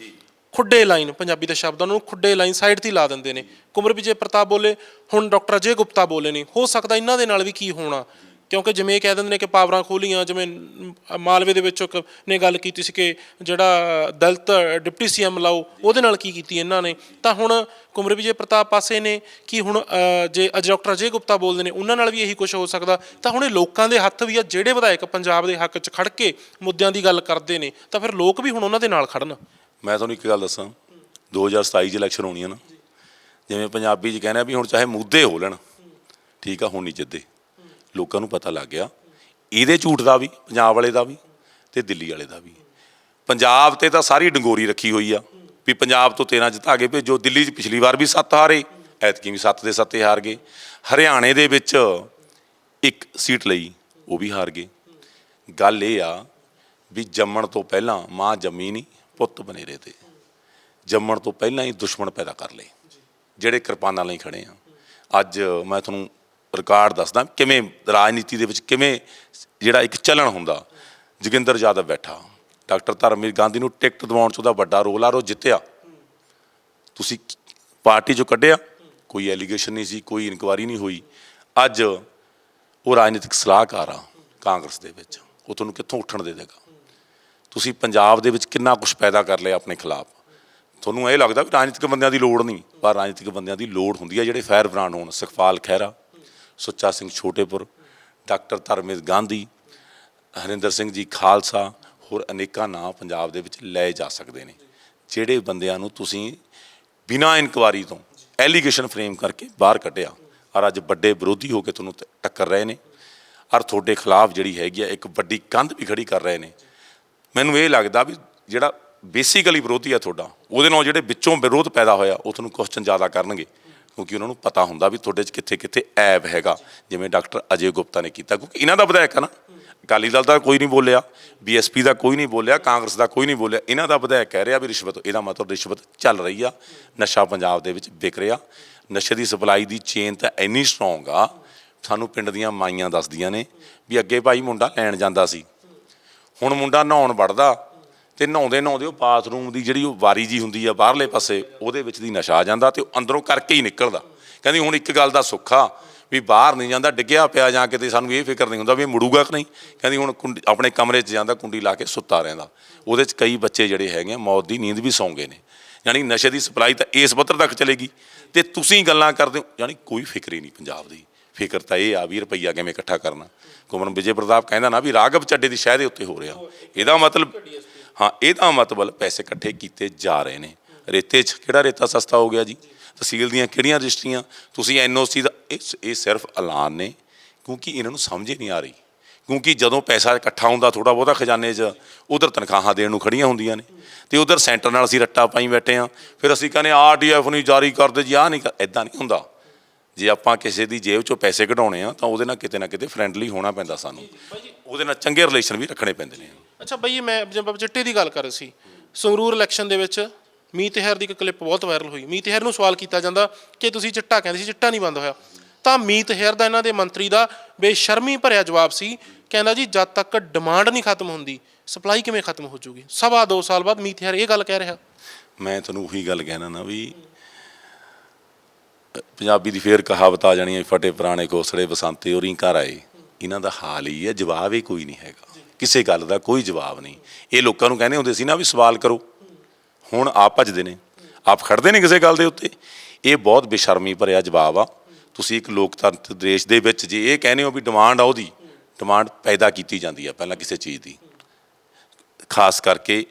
ਖੁੱਡੇ ਲਾਈਨ ਪੰਜਾਬੀ ਦੇ ਸ਼ਬਦਾਂ ਨੂੰ ਖੁੱਡੇ ਲਾਈਨ ਸਾਈਡ ਤੇ ਲਾ ਦਿੰਦੇ ਨੇ। ਕੁਮਰ ਵਿਜੇ ਪ੍ਰਤਾਪ ਬੋਲੇ ਹੁਣ ਡਾਕਟਰ ਅਜੇ ਗੁਪਤਾ ਬੋਲੇ ਨੇ ਹੋ ਸਕਦਾ ਇਹਨਾਂ ਦੇ ਨਾਲ ਵੀ ਕੀ ਹੋਣਾ। ਕਿਉਂਕਿ ਜਿਵੇਂ ਇਹ ਕਹਿ ਦਿੰਦੇ ਨੇ ਕਿ ਪਾਵਰਾਂ ਖੋਲੀਆਂ, ਜਿਵੇਂ ਮਾਲਵੇ ਦੇ ਵਿੱਚੋਂ ਇੱਕ ਨੇ ਗੱਲ ਕੀਤੀ ਸੀ ਕਿ ਜਿਹੜਾ ਦਲਤ ਡਿਪਟੀ ਸੀਐਮ ਲਾਓ, ਉਹਦੇ ਨਾਲ ਕੀ ਕੀਤੀ ਇਹਨਾਂ ਨੇ? ਤਾਂ ਹੁਣ ਕੁਮਰ ਵਿਜੇ ਪ੍ਰਤਾਪ ਪਾਸੇ ਨੇ ਕਿ ਹੁਣ ਜੇ ਅਜ ਡਾਕਟਰ ਅਜੇ ਗੁਪਤਾ ਬੋਲਦੇ ਨੇ, ਉਹਨਾਂ ਨਾਲ ਵੀ ਇਹੀ ਕੁਝ ਹੋ ਸਕਦਾ। ਤਾਂ ਹੁਣ ਇਹ ਲੋਕਾਂ ਦੇ ਹੱਥ ਵੀ ਆ, ਜਿਹੜੇ ਵਿਧਾਇਕ ਪੰਜਾਬ ਦੇ ਹੱਕ 'ਚ ਖੜ ਕੇ ਮੁੱਦਿਆਂ ਦੀ ਗੱਲ ਕਰਦੇ ਨੇ, ਤਾਂ ਫਿਰ ਲੋਕ ਵੀ ਹੁਣ ਉਹਨਾਂ ਦੇ ਨਾਲ ਖੜਨ। ਮੈਂ ਤੁਹਾਨੂੰ ਇੱਕ ਗੱਲ ਦੱਸਾਂ। 2027 ਚ ਇਲੈਕਸ਼ਨ ਹੋਣੀ ਹੈ ਨਾ। ਜਿਵੇਂ ਪੰਜਾਬੀ ਚ ਕਹਿੰਦੇ ਆ ਵੀ ਹੁਣ ਚਾਹੇ ਮੁੱਦੇ ਹੋ ਲੈਣ, ਠੀਕ ਆ, ਹੁਣ ਨਹੀਂ ਜਿੱਦੇ ਲੋਕਾਂ ਨੂੰ ਪਤਾ ਲੱਗ ਗਿਆ। ਇਹਦੇ ਝੂਠ ਦਾ ਵੀ, ਪੰਜਾਬ ਵਾਲੇ ਦਾ ਵੀ ਤੇ ਦਿੱਲੀ ਵਾਲੇ ਦਾ ਵੀ। ਪੰਜਾਬ ਤੇ ਤਾਂ ਸਾਰੀ ਡੰਗੋਰੀ ਰੱਖੀ ਹੋਈ ਆ ਵੀ ਪੰਜਾਬ ਤੋਂ 13 ਜਿੱਤਾ ਕੇ ਭੇਜੋ, ਦਿੱਲੀ 'ਚ ਪਿਛਲੀ ਵਾਰ ਵੀ 7 ਹਾਰੇ, ਐਤਕੀ ਵੀ 7 ਦੇ 7 ਹਾਰ ਗਏ ਹਰਿਆਣੇ ਦੇ ਵਿੱਚ ਇੱਕ ਸੀਟ ਲਈ ਉਹ ਵੀ ਹਾਰ ਗਏ ਗੱਲ ਇਹ ਆ ਵੀ ਜੰਮਣ ਤੋਂ ਪਹਿਲਾਂ ਮਾਂ ਜੰਮੀ ਨਹੀਂ, ਪੁੱਤ ਬਨੇਰੇ ਤੇ। ਜੰਮਣ ਤੋਂ ਪਹਿਲਾਂ ਹੀ ਦੁਸ਼ਮਣ ਪੈਦਾ ਕਰ ਲਏ। ਜਿਹੜੇ ਕਿਰਪਾਨਾਂ ਲਈ ਖੜੇ ਆ। ਅੱਜ ਮੈਂ ਤੁਹਾਨੂੰ ਰਿਕਾਰਡ ਦੱਸਦਾ ਕਿਵੇਂ ਰਾਜਨੀਤੀ ਦੇ ਵਿੱਚ ਕਿਵੇਂ ਜਿਹੜਾ ਇੱਕ ਚਲਣ ਹੁੰਦਾ। ਜੋਗਿੰਦਰ ਯਾਦਵ ਬੈਠਾ। ਡਾਕਟਰ ਧਰਮਵੀਰ ਗਾਂਧੀ ਨੂੰ ਟਿਕਟ ਦਿਵਾਉਣ 'ਚ ਉਹਦਾ ਵੱਡਾ ਰੋਲ ਆ ਉਹ ਜਿੱਤਿਆ। ਤੁਸੀਂ ਪਾਰਟੀ 'ਚੋਂ ਕੱਢਿਆ। ਕੋਈ ਐਲੀਗੇਸ਼ਨ ਨਹੀਂ ਸੀ, ਕੋਈ ਇਨਕੁਆਰੀ ਨਹੀਂ ਹੋਈ। ਅੱਜ ਉਹ ਰਾਜਨੀਤਿਕ ਸਲਾਹਕਾਰ ਆ ਕਾਂਗਰਸ ਦੇ ਵਿੱਚ। ਉਹ ਤੁਹਾਨੂੰ ਕਿੱਥੋਂ ਉੱਠਣ ਦੇ ਦੇਗਾ? ਤੁਸੀਂ ਪੰਜਾਬ ਦੇ ਵਿੱਚ ਕਿੰਨਾ ਕੁਝ ਪੈਦਾ ਕਰ ਲਿਆ ਆਪਣੇ ਖਿਲਾਫ? ਤੁਹਾਨੂੰ ਇਹ ਲੱਗਦਾ ਵੀ ਰਾਜਨੀਤਿਕ ਬੰਦਿਆਂ ਦੀ ਲੋੜ ਨਹੀਂ। ਪਰ ਰਾਜਨੀਤਿਕ ਬੰਦਿਆਂ ਦੀ ਲੋੜ ਹੁੰਦੀ ਹੈ ਜਿਹੜੇ ਫਾਇਰ ਬ੍ਰਾਂਡ ਹੋਣ। ਸੁਖਪਾਲ ਖਹਿਰਾ ਸੁੱਚਾ ਸਿੰਘ ਛੋਟੇਪੁਰ, ਡਾਕਟਰ ਧਰਮਵੀਰ ਗਾਂਧੀ, ਹਰਿੰਦਰ ਸਿੰਘ ਜੀ ਖਾਲਸਾ, ਹੋਰ ਅਨੇਕਾਂ ਨਾਂ ਪੰਜਾਬ ਦੇ ਵਿੱਚ ਲਏ ਜਾ ਸਕਦੇ ਨੇ, ਜਿਹੜੇ ਬੰਦਿਆਂ ਨੂੰ ਤੁਸੀਂ ਬਿਨਾਂ ਇਨਕੁਆਰੀ ਤੋਂ ਐਲੀਗੇਸ਼ਨ ਫਰੇਮ ਕਰਕੇ ਬਾਹਰ ਕੱਢਿਆ, ਔਰ ਅੱਜ ਵੱਡੇ ਵਿਰੋਧੀ ਹੋ ਕੇ ਤੁਹਾਨੂੰ ਟ- ਟੱਕਰ ਰਹੇ ਨੇ, ਔਰ ਤੁਹਾਡੇ ਖਿਲਾਫ ਜਿਹੜੀ ਹੈਗੀ ਆ, ਇੱਕ ਵੱਡੀ ਕੰਧ ਵੀ ਖੜੀ ਕਰ ਰਹੇ ਨੇ। ਮੈਨੂੰ ਇਹ ਲੱਗਦਾ ਵੀ ਜਿਹੜਾ ਬੇਸਿਕਲੀ ਵਿਰੋਧੀ ਆ ਤੁਹਾਡਾ, ਉਹਦੇ ਨਾਲ ਜਿਹੜੇ ਵਿੱਚੋਂ ਵਿਰੋਧ ਪੈਦਾ ਹੋਇਆ, ਉਹ ਤੁਹਾਨੂੰ ਕੁਐਸਚਨ ਜ਼ਿਆਦਾ ਕਰਨਗੇ। ਕਿਉਂਕਿ ਉਹਨਾਂ ਨੂੰ ਪਤਾ ਹੁੰਦਾ ਵੀ ਤੁਹਾਡੇ 'ਚ ਕਿੱਥੇ ਕਿੱਥੇ ਐਬ ਹੈਗਾ, ਜਿਵੇਂ ਡਾਕਟਰ ਅਜੇ ਗੁਪਤਾ ਨੇ ਕੀਤਾ। ਕਿਉਂਕਿ ਇਹਨਾਂ ਦਾ ਵਿਧਾਇਕ ਆ ਨਾ। ਅਕਾਲੀ ਦਲ ਦਾ ਕੋਈ ਨਹੀਂ ਬੋਲਿਆ, ਬੀਐਸਪੀ ਦਾ ਕੋਈ ਨਹੀਂ ਬੋਲਿਆ, ਕਾਂਗਰਸ ਦਾ ਕੋਈ ਨਹੀਂ ਬੋਲਿਆ। ਇਹਨਾਂ ਦਾ ਵਿਧਾਇਕ ਕਹਿ ਰਿਹਾ ਵੀ ਰਿਸ਼ਵਤ, ਇਹਦਾ ਮਤਲਬ ਰਿਸ਼ਵਤ ਚੱਲ ਰਹੀ ਆ, ਨਸ਼ਾ ਪੰਜਾਬ ਦੇ ਵਿੱਚ ਵਿਕ ਰਿਹਾ। ਨਸ਼ੇ ਦੀ ਸਪਲਾਈ ਦੀ ਚੇਨ ਤਾਂ ਇੰਨੀ ਸਟਰੋਂਗ ਆ, ਸਾਨੂੰ ਪਿੰਡ ਦੀਆਂ ਮਾਈਆਂ ਦੱਸਦੀਆਂ ਨੇ ਵੀ ਅੱਗੇ ਭਾਈ ਮੁੰਡਾ ਲੈਣ ਜਾਂਦਾ ਸੀ। ਹੁਣ ਮੁੰਡਾ ਨਹਾਉਣ ਵੜਦਾ ਤੇ ਨਹਾਉਂਦੇ ਨਹਾਉਂਦੇ ਉਹ ਬਾਥਰੂਮ ਦੀ ਜਿਹੜੀ ਉਹ ਵਾਰੀ ਜੀ ਹੁੰਦੀ ਆ ਬਾਹਰਲੇ ਪਾਸੇ ਉਹਦੇ ਵਿੱਚ ਦੀ ਨਸ਼ਾ ਆ ਜਾਂਦਾ ਤੇ ਉਹ ਅੰਦਰੋਂ ਕਰਕੇ ਹੀ ਨਿਕਲਦਾ। ਕਹਿੰਦੀ ਹੁਣ ਇੱਕ ਗੱਲ ਦਾ ਸੁੱਖਾ ਵੀ ਬਾਹਰ ਨਹੀਂ ਜਾਂਦਾ ਡਿੱਗਿਆ ਪਿਆ ਜਾਂ ਕਿਤੇ ਸਾਨੂੰ ਇਹ ਫਿਕਰ ਨਹੀਂ ਹੁੰਦਾ ਵੀ ਮੁੜੂਗਾ ਕਿ ਨਹੀਂ। ਕਹਿੰਦੀ ਹੁਣ ਕੁੰਡੀ- ਆਪਣੇ ਕਮਰੇ 'ਚ ਜਾਂਦਾ ਕੁੰਡੀ ਲਾ ਕੇ ਸੁੱਤਾ ਰਹਿੰਦਾ। ਉਹਦੇ 'ਚ ਕਈ ਬੱਚੇ ਜਿਹੜੇ ਹੈਗੇ ਆ, ਮੌਤ ਦੀ ਨੀਂਦ ਵੀ ਸੌਂ ਗਏ ਨੇ। ਯਾਨੀ ਨਸ਼ੇ ਦੀ ਸਪਲਾਈ ਤਾਂ ਇਸ ਪੱਧਰ ਤੱਕ ਚਲੇਗੀ। ਤੇ ਤੁਸੀਂ ਗੱਲਾਂ ਕਰਦੇ ਹੋ ਯਾਨੀ ਕੋਈ ਫਿਕਰ ਹੀ ਨਹੀਂ ਪੰਜਾਬ ਦੀ। ਫਿਕਰ ਤਾਂ ਇਹ ਆ ਵੀ ਰੁਪਈਆ ਕਿਵੇਂ ਇਕੱਠਾ ਕਰਨਾ। ਕੁਮਰਨ ਵਿਜੇ ਪ੍ਰਤਾਪ ਕਹਿੰਦਾ ਨਾ ਵੀ ਰਾਗਵ ਚੱਡੇ ਦੀ ਸ਼ਹਿ ਦੇ ਉੱਤੇ ਹੋ ਰਿਹਾ। ਇਹਦਾ ਮਤਲਬ ਹਾਂ, ਇਹਦਾ ਮਤਲਬ ਪੈਸੇ ਇਕੱਠੇ ਕੀਤੇ ਜਾ ਰਹੇ ਨੇ। ਰੇਤੇ 'ਚ ਕਿਹੜਾ ਰੇਤਾ ਸਸਤਾ ਹੋ ਗਿਆ ਜੀ? ਤਹਿਸੀਲ ਦੀਆਂ ਕਿਹੜੀਆਂ ਰਜਿਸਟਰੀਆਂ? ਤੁਸੀਂ ਐਨਓਸੀ ਦਾ ਇਹ ਇਹ ਸਿਰਫ ਐਲਾਨ ਨੇ, ਕਿਉਂਕਿ ਇਹਨਾਂ ਨੂੰ ਸਮਝ ਹੀ ਨਹੀਂ ਆ ਰਹੀ। ਕਿਉਂਕਿ ਜਦੋਂ ਪੈਸਾ ਇਕੱਠਾ ਹੁੰਦਾ ਥੋੜਾ ਬਹੁਤਾ ਖਜ਼ਾਨੇ 'ਚ, ਉਧਰ ਤਨਖਾਹਾਂ ਦੇਣ ਨੂੰ ਖੜੀਆਂ ਹੁੰਦੀਆਂ ਨੇ। ਤੇ ਉਧਰ ਸੈਂਟਰ ਨਾਲ ਅਸੀਂ ਰੱਟਾ ਪਾਈ ਬੈਠੇ ਆ ਫਿਰ ਅਸੀਂ ਕਹਿੰਦੇ ਆਰਡੀਐਫ ਨਹੀਂ ਜਾਰੀ ਕਰਦੇ ਜੀ ਆ ਨਹੀਂ ਐਦਾਂ ਨਹੀਂ ਹੁੰਦਾ। ਜੇ ਆਪਾਂ ਕਿਸੇ ਦੀ ਜੇਬ 'ਚੋਂ ਪੈਸੇ ਕਢਾਉਣੇ ਆ ਤਾਂ ਉਹਦੇ ਨਾਲ ਕਿਤੇ ਨਾ ਕਿਤੇ ਫਰੈਂਡਲੀ ਹੋਣਾ ਪੈਂਦਾ ਸਾਨੂੰ। ਉਹਦੇ ਨਾਲ ਚੰਗੇ ਰਿਲੇਸ਼ਨ ਵੀ ਰੱਖਣੇ ਪੈਂਦੇ ਨੇ। ਅੱਛਾ ਬਈ ਮੈਂ ਜਦ ਚਿੱਟੇ ਦੀ ਗੱਲ ਕਰ ਰਹੇ ਸੀ ਸੰਗਰੂਰ ਇਲੈਕਸ਼ਨ ਦੇ ਵਿੱਚ ਮੀਤ ਹੈਰ ਦੀ ਇੱਕ ਕਲਿੱਪ ਬਹੁਤ ਵਾਇਰਲ ਹੋਈ। ਮੀਤ ਹੈਰ ਨੂੰ ਸਵਾਲ ਕੀਤਾ ਜਾਂਦਾ ਕਿ ਤੁਸੀਂ ਚਿੱਟਾ ਕਹਿੰਦੇ ਸੀ ਚਿੱਟਾ ਨਹੀਂ ਬੰਦ ਹੋਇਆ। ਤਾਂ ਮੀਤ ਹੈਰ ਦਾ ਇਹਨਾਂ ਦੇ ਮੰਤਰੀ ਦਾ ਬੇਸ਼ਰਮੀ ਭਰਿਆ ਜਵਾਬ ਸੀ ਕਹਿੰਦਾ ਜੀ ਜਦ ਤੱਕ ਡਿਮਾਂਡ ਨਹੀਂ ਖਤਮ ਹੁੰਦੀ ਸਪਲਾਈ ਕਿਵੇਂ ਖਤਮ ਹੋ ਜਾਊਗੀ ਸਵਾ ਦੋ ਸਾਲ ਬਾਅਦ ਮੀਤ ਹੈਰ ਇਹ ਗੱਲ ਕਹਿ ਰਿਹਾ। ਮੈਂ ਤੁਹਾਨੂੰ ਉਹੀ ਗੱਲ ਕਹਿਣਾ ਨਾ ਵੀ ਪੰਜਾਬੀ ਦੀ ਫੇਰ ਕਹਾਵਤ ਆ ਜਾਣੀ ਹੈ ਫਟੇ ਪੁਰਾਣੇ ਕੋਸੜੇ ਬਸੰਤੇ ਉਰੀ ਘਰ ਆਏ। ਇਹਨਾਂ ਦਾ ਹਾਲ ਹੀ ਹੈ, ਜਵਾਬ ਹੀ ਕੋਈ ਨਹੀਂ ਹੈਗਾ। ਕਿਸੇ ਗੱਲ ਦਾ ਕੋਈ ਜਵਾਬ ਨਹੀਂ। ਇਹ ਲੋਕਾਂ ਨੂੰ ਕਹਿੰਦੇ ਹੁੰਦੇ ਸੀ ਨਾ ਵੀ ਸਵਾਲ ਕਰੋ। ਹੁਣ ਆਪ ਭੱਜਦੇ ਨੇ। ਆਪ ਖੜਦੇ ਨੇ ਕਿਸੇ ਗੱਲ ਦੇ ਉੱਤੇ। ਇਹ ਬਹੁਤ ਬੇਸ਼ਰਮੀ ਭਰਿਆ ਜਵਾਬ ਆ। ਤੁਸੀਂ ਇੱਕ ਲੋਕਤੰਤਰ ਦੇਸ਼ ਦੇ ਵਿੱਚ ਜੇ ਇਹ ਕਹਿੰਦੇ ਹੋ ਵੀ ਡਿਮਾਂਡ ਆ ਉਹਦੀ ਡਿਮਾਂਡ ਪੈਦਾ ਕੀਤੀ ਜਾਂਦੀ ਆ ਪਹਿਲਾਂ ਕਿਸੇ ਚੀਜ਼ ਦੀ। ਖਾਸ ਕਰਕੇ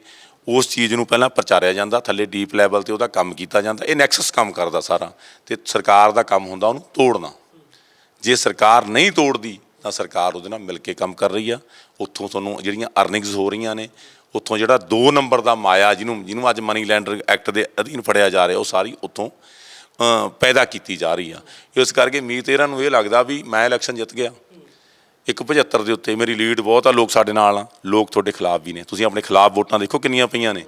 ਉਸ ਚੀਜ਼ ਨੂੰ ਪਹਿਲਾਂ ਪ੍ਰਚਾਰਿਆ ਜਾਂਦਾ, ਥੱਲੇ ਡੀਪ ਲੈਵਲ ਤੇ ਉਹਦਾ ਕੰਮ ਕੀਤਾ ਜਾਂਦਾ, ਇਹ ਨੈਕਸਸ ਕੰਮ ਕਰਦਾ ਸਾਰਾ, ਤੇ ਸਰਕਾਰ ਦਾ ਕੰਮ ਹੁੰਦਾ ਉਹਨੂੰ ਤੋੜਨਾ। ਜੇ ਸਰਕਾਰ ਨਹੀਂ ਤੋੜਦੀ, ਤਾਂ ਸਰਕਾਰ ਉਹਦੇ ਨਾਲ ਮਿਲ ਕੇ ਕੰਮ ਕਰ ਰਹੀ ਆ। ਉੱਥੋਂ ਤੁਹਾਨੂੰ ਜਿਹੜੀਆਂ ਅਰਨਿੰਗਸ ਹੋ ਰਹੀਆਂ ਨੇ, ਉੱਥੋਂ ਜਿਹੜਾ 2 ਨੰਬਰ ਦਾ ਮਾਇਆ ਜਿਹਨੂੰ ਜਿਹਨੂੰ ਅੱਜ ਮਨੀ ਲੈਂਡਰ ਐਕਟ ਦੇ ਅਧੀਨ ਫੜਿਆ ਜਾ ਰਿਹਾ, ਉਹ ਸਾਰੀ ਉੱਥੋਂ ਪੈਦਾ ਕੀਤੀ ਜਾ ਰਹੀ ਆ। ਇਸ ਕਰਕੇ ਮੀਤ ਇਹਨਾਂ ਨੂੰ ਇਹ ਲੱਗਦਾ ਵੀ ਮੈਂ ਇਲੈਕਸ਼ਨ ਜਿੱਤ ਗਿਆ। ਇੱਕ 75 ਦੇ ਉੱਤੇ ਮੇਰੀ ਲੀਡ ਬਹੁਤ ਆ, ਲੋਕ ਸਾਡੇ ਨਾਲ ਆ। ਲੋਕ ਤੁਹਾਡੇ ਖਿਲਾਫ ਵੀ ਨੇ। ਤੁਸੀਂ ਆਪਣੇ ਖਿਲਾਫ ਵੋਟਾਂ ਦੇਖੋ ਕਿੰਨੀਆਂ ਪਈਆਂ ਨੇ।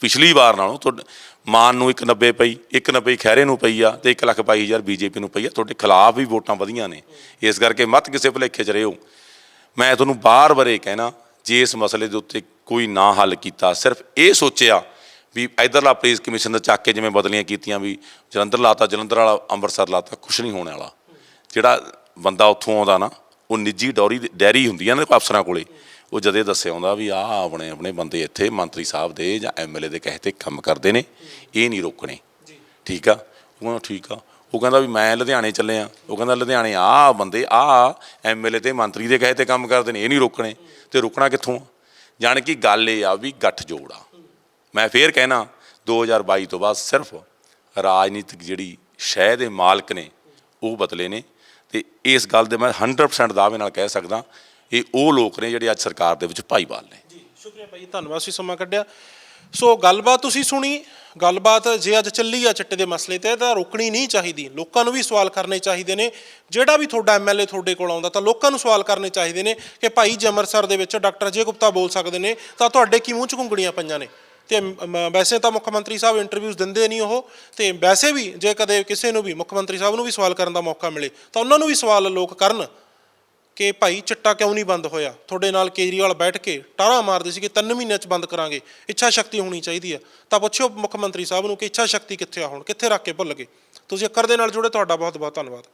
ਪਿਛਲੀ ਵਾਰ ਨਾਲੋਂ ਤੁਹਾਡੇ ਮਾਨ ਨੂੰ ਇੱਕ 90 ਪਈ, ਇੱਕ 90 ਖੈਰੇ ਨੂੰ ਪਈ ਆ ਤੇ 1 ਲੱਖ ਬਾਈ ਹਜ਼ਾਰ ਬੀਜੇਪੀ ਨੂੰ ਪਈ ਆ। ਤੁਹਾਡੇ ਖਿਲਾਫ ਵੀ ਵੋਟਾਂ ਵਧੀਆਂ ਨੇ। ਇਸ ਕਰਕੇ ਮਤ ਕਿਸੇ ਭੁਲੇਖੇ 'ਚ ਰਹੋ। ਮੈਂ ਤੁਹਾਨੂੰ ਬਾਰ-ਬਾਰ ਇਹ ਕਹਿਣਾ, ਜੇ ਇਸ ਮਸਲੇ ਦੇ ਉੱਤੇ ਕੋਈ ਨਾ ਹੱਲ ਕੀਤਾ, ਸਿਰਫ ਇਹ ਸੋਚਿਆ ਵੀ ਇਧਰਲਾ ਪੁਲਿਸ ਕਮਿਸ਼ਨ ਦਾ ਚੱਕ ਕੇ ਜਿਵੇਂ ਬਦਲੀਆਂ ਕੀਤੀਆਂ ਵੀ ਜਲੰਧਰ ਲਾਤਾ, ਜਲੰਧਰ ਵਾਲਾ ਅੰਮ੍ਰਿਤਸਰ ਲਾਤਾ, ਕੁਛ ਨਹੀਂ ਹੋਣ ਵਾਲਾ। ਜਿਹੜਾ ਬੰਦਾ ਉੱਥੋਂ ਆਉਂਦਾ ਨਾ ਉਹ ਨਿੱਜੀ ਡੌਰੀ ਡੈਰੀ ਹੁੰਦੀ ਆ ਨਾ ਅਫਸਰਾਂ ਕੋਲੇ। ਉਹ ਜਦੇ ਦੱਸਿਆ ਆਉਂਦਾ ਵੀ ਆਹ ਆਪਣੇ ਆਪਣੇ ਬੰਦੇ ਇੱਥੇ ਮੰਤਰੀ ਸਾਹਿਬ ਦੇ ਜਾਂ ਐਮਐਲਏ ਦੇ ਕਹੇ ਤੇ ਕੰਮ ਕਰਦੇ ਨੇ ਇਹ ਨਹੀਂ ਰੋਕਣੇ। ਠੀਕ ਆ? ਉਹ ਕਹਿੰਦਾ ਠੀਕ ਆ। ਉਹ ਕਹਿੰਦਾ ਵੀ ਮੈਂ ਲੁਧਿਆਣੇ ਚੱਲੇ ਆ। ਉਹ ਕਹਿੰਦਾ ਲੁਧਿਆਣੇ ਆਹ ਬੰਦੇ ਆਹ ਐਮਐਲਏ ਤੇ ਮੰਤਰੀ ਦੇ ਕਹੇ ਤੇ ਕੰਮ ਕਰਦੇ ਨੇ ਇਹ ਨਹੀਂ ਰੋਕਣੇ। ਤੇ ਰੁਕਣਾ ਕਿੱਥੋਂ ਆ? ਜਾਣ ਕਿ ਗੱਲ ਇਹ ਆ ਵੀ ਗੱਠ ਜੋੜ ਆ। ਮੈਂ ਫੇਰ ਕਹਿਣਾ 2022 ਤੋਂ ਬਾਅਦ ਸਿਰਫ ਰਾਜਨੀਤਿਕ ਜਿਹੜੀ ਸ਼ਹਿ ਦੇ ਮਾਲਕ ਨੇ ਉਹ ਬਦਲੇ ਨੇ। ਤੇ ਇਸ ਗੱਲ ਦੇ ਮੈਂ 100% ਦਾਅਵੇ ਨਾਲ ਕਹਿ ਸਕਦਾ ਇਹ ਉਹ ਲੋਕ ਨੇ ਜਿਹੜੇ ਅੱਜ ਸਰਕਾਰ ਦੇ ਵਿੱਚ ਭਾਈਵਾਲ ਨੇ। ਜੀ, ਸ਼ੁਕਰੀਆ ਭਾਈ, ਧੰਨਵਾਦ ਸੀ ਸਮਾਂ ਕੱਢਿਆ। ਸੋ ਗੱਲਬਾਤ ਤੁਸੀਂ ਸੁਣੀ, ਗੱਲਬਾਤ ਜੇ ਅੱਜ ਚੱਲੀ ਆ ਚਿੱਟੇ ਦੇ ਮਸਲੇ ਤੇ, ਤਾਂ ਰੋਕਣੀ ਨਹੀਂ ਚਾਹੀਦੀ। ਲੋਕਾਂ ਨੂੰ ਵੀ ਸਵਾਲ ਕਰਨੇ ਚਾਹੀਦੇ ਨੇ। ਜਿਹੜਾ ਵੀ ਤੁਹਾਡਾ ਐਮਐਲਏ ਤੁਹਾਡੇ ਕੋਲ ਆਉਂਦਾ, ਤਾਂ ਲੋਕਾਂ ਨੂੰ ਸਵਾਲ ਕਰਨੇ ਚਾਹੀਦੇ ਨੇ ਕਿ ਭਾਈ ਜੇ ਅੰਮ੍ਰਿਤਸਰ ਦੇ ਵਿੱਚ ਡਾਕਟਰ ਅਜੇ ਗੁਪਤਾ ਬੋਲ ਸਕਦੇ ਨੇ, ਤਾਂ ਤੁਹਾਡੇ ਕੀ ਮੂੰਹ 'ਚ ਘੁੰਗਣੀਆਂ ਪਈਆਂ ਨੇ? ਤੇ ਮ- ਵੈਸੇ ਤਾਂ ਮੁੱਖ ਮੰਤਰੀ ਸਾਹਿਬ ਇੰਟਰਵਿਊਜ਼ ਦਿੰਦੇ ਨਹੀਂ ਉਹ, ਤੇ ਵੈਸੇ ਵੀ ਜੇ ਕਦੇ ਕਿਸੇ ਨੂੰ ਵੀ ਮੁੱਖ ਮੰਤਰੀ ਸਾਹਿਬ ਨੂੰ ਵੀ ਸਵਾਲ ਕਰਨ ਦਾ ਮੌਕਾ ਮਿਲੇ, ਤਾਂ ਉਹਨਾਂ ਨੂੰ ਵੀ ਸਵਾਲ ਲੋਕ ਕਰਨ ਕਿ ਭਾਈ ਚਿੱਟਾ ਕਿਉਂ ਨਹੀਂ ਬੰਦ ਹੋਇਆ? ਤੁਹਾਡੇ ਨਾਲ ਕੇਜਰੀਵਾਲ ਬੈਠ ਕੇ ਟਾਰਾ ਮਾਰਦੇ ਸੀ ਕਿ ਤਿੰਨ ਮਹੀਨਿਆਂ 'ਚ ਬੰਦ ਕਰਾਂਗੇ, ਇੱਛਾ ਸ਼ਕਤੀ ਹੋਣੀ ਚਾਹੀਦੀ ਆ ਤਾਂ ਪੁੱਛਿਓ ਮੁੱਖ ਮੰਤਰੀ ਸਾਹਿਬ ਨੂੰ ਕਿ ਇੱਛਾ ਸ਼ਕਤੀ ਕਿੱਥੇ ਆ ਹੁਣ, ਕਿੱਥੇ ਰੱਖ ਕੇ ਭੁੱਲ ਗਏ? ਤੁਸੀਂ ਅੱਖਰ ਦੇ ਨਾਲ ਜੁੜੇ, ਤੁਹਾਡਾ ਬਹੁਤ ਬਹੁਤ ਧੰਨਵਾਦ।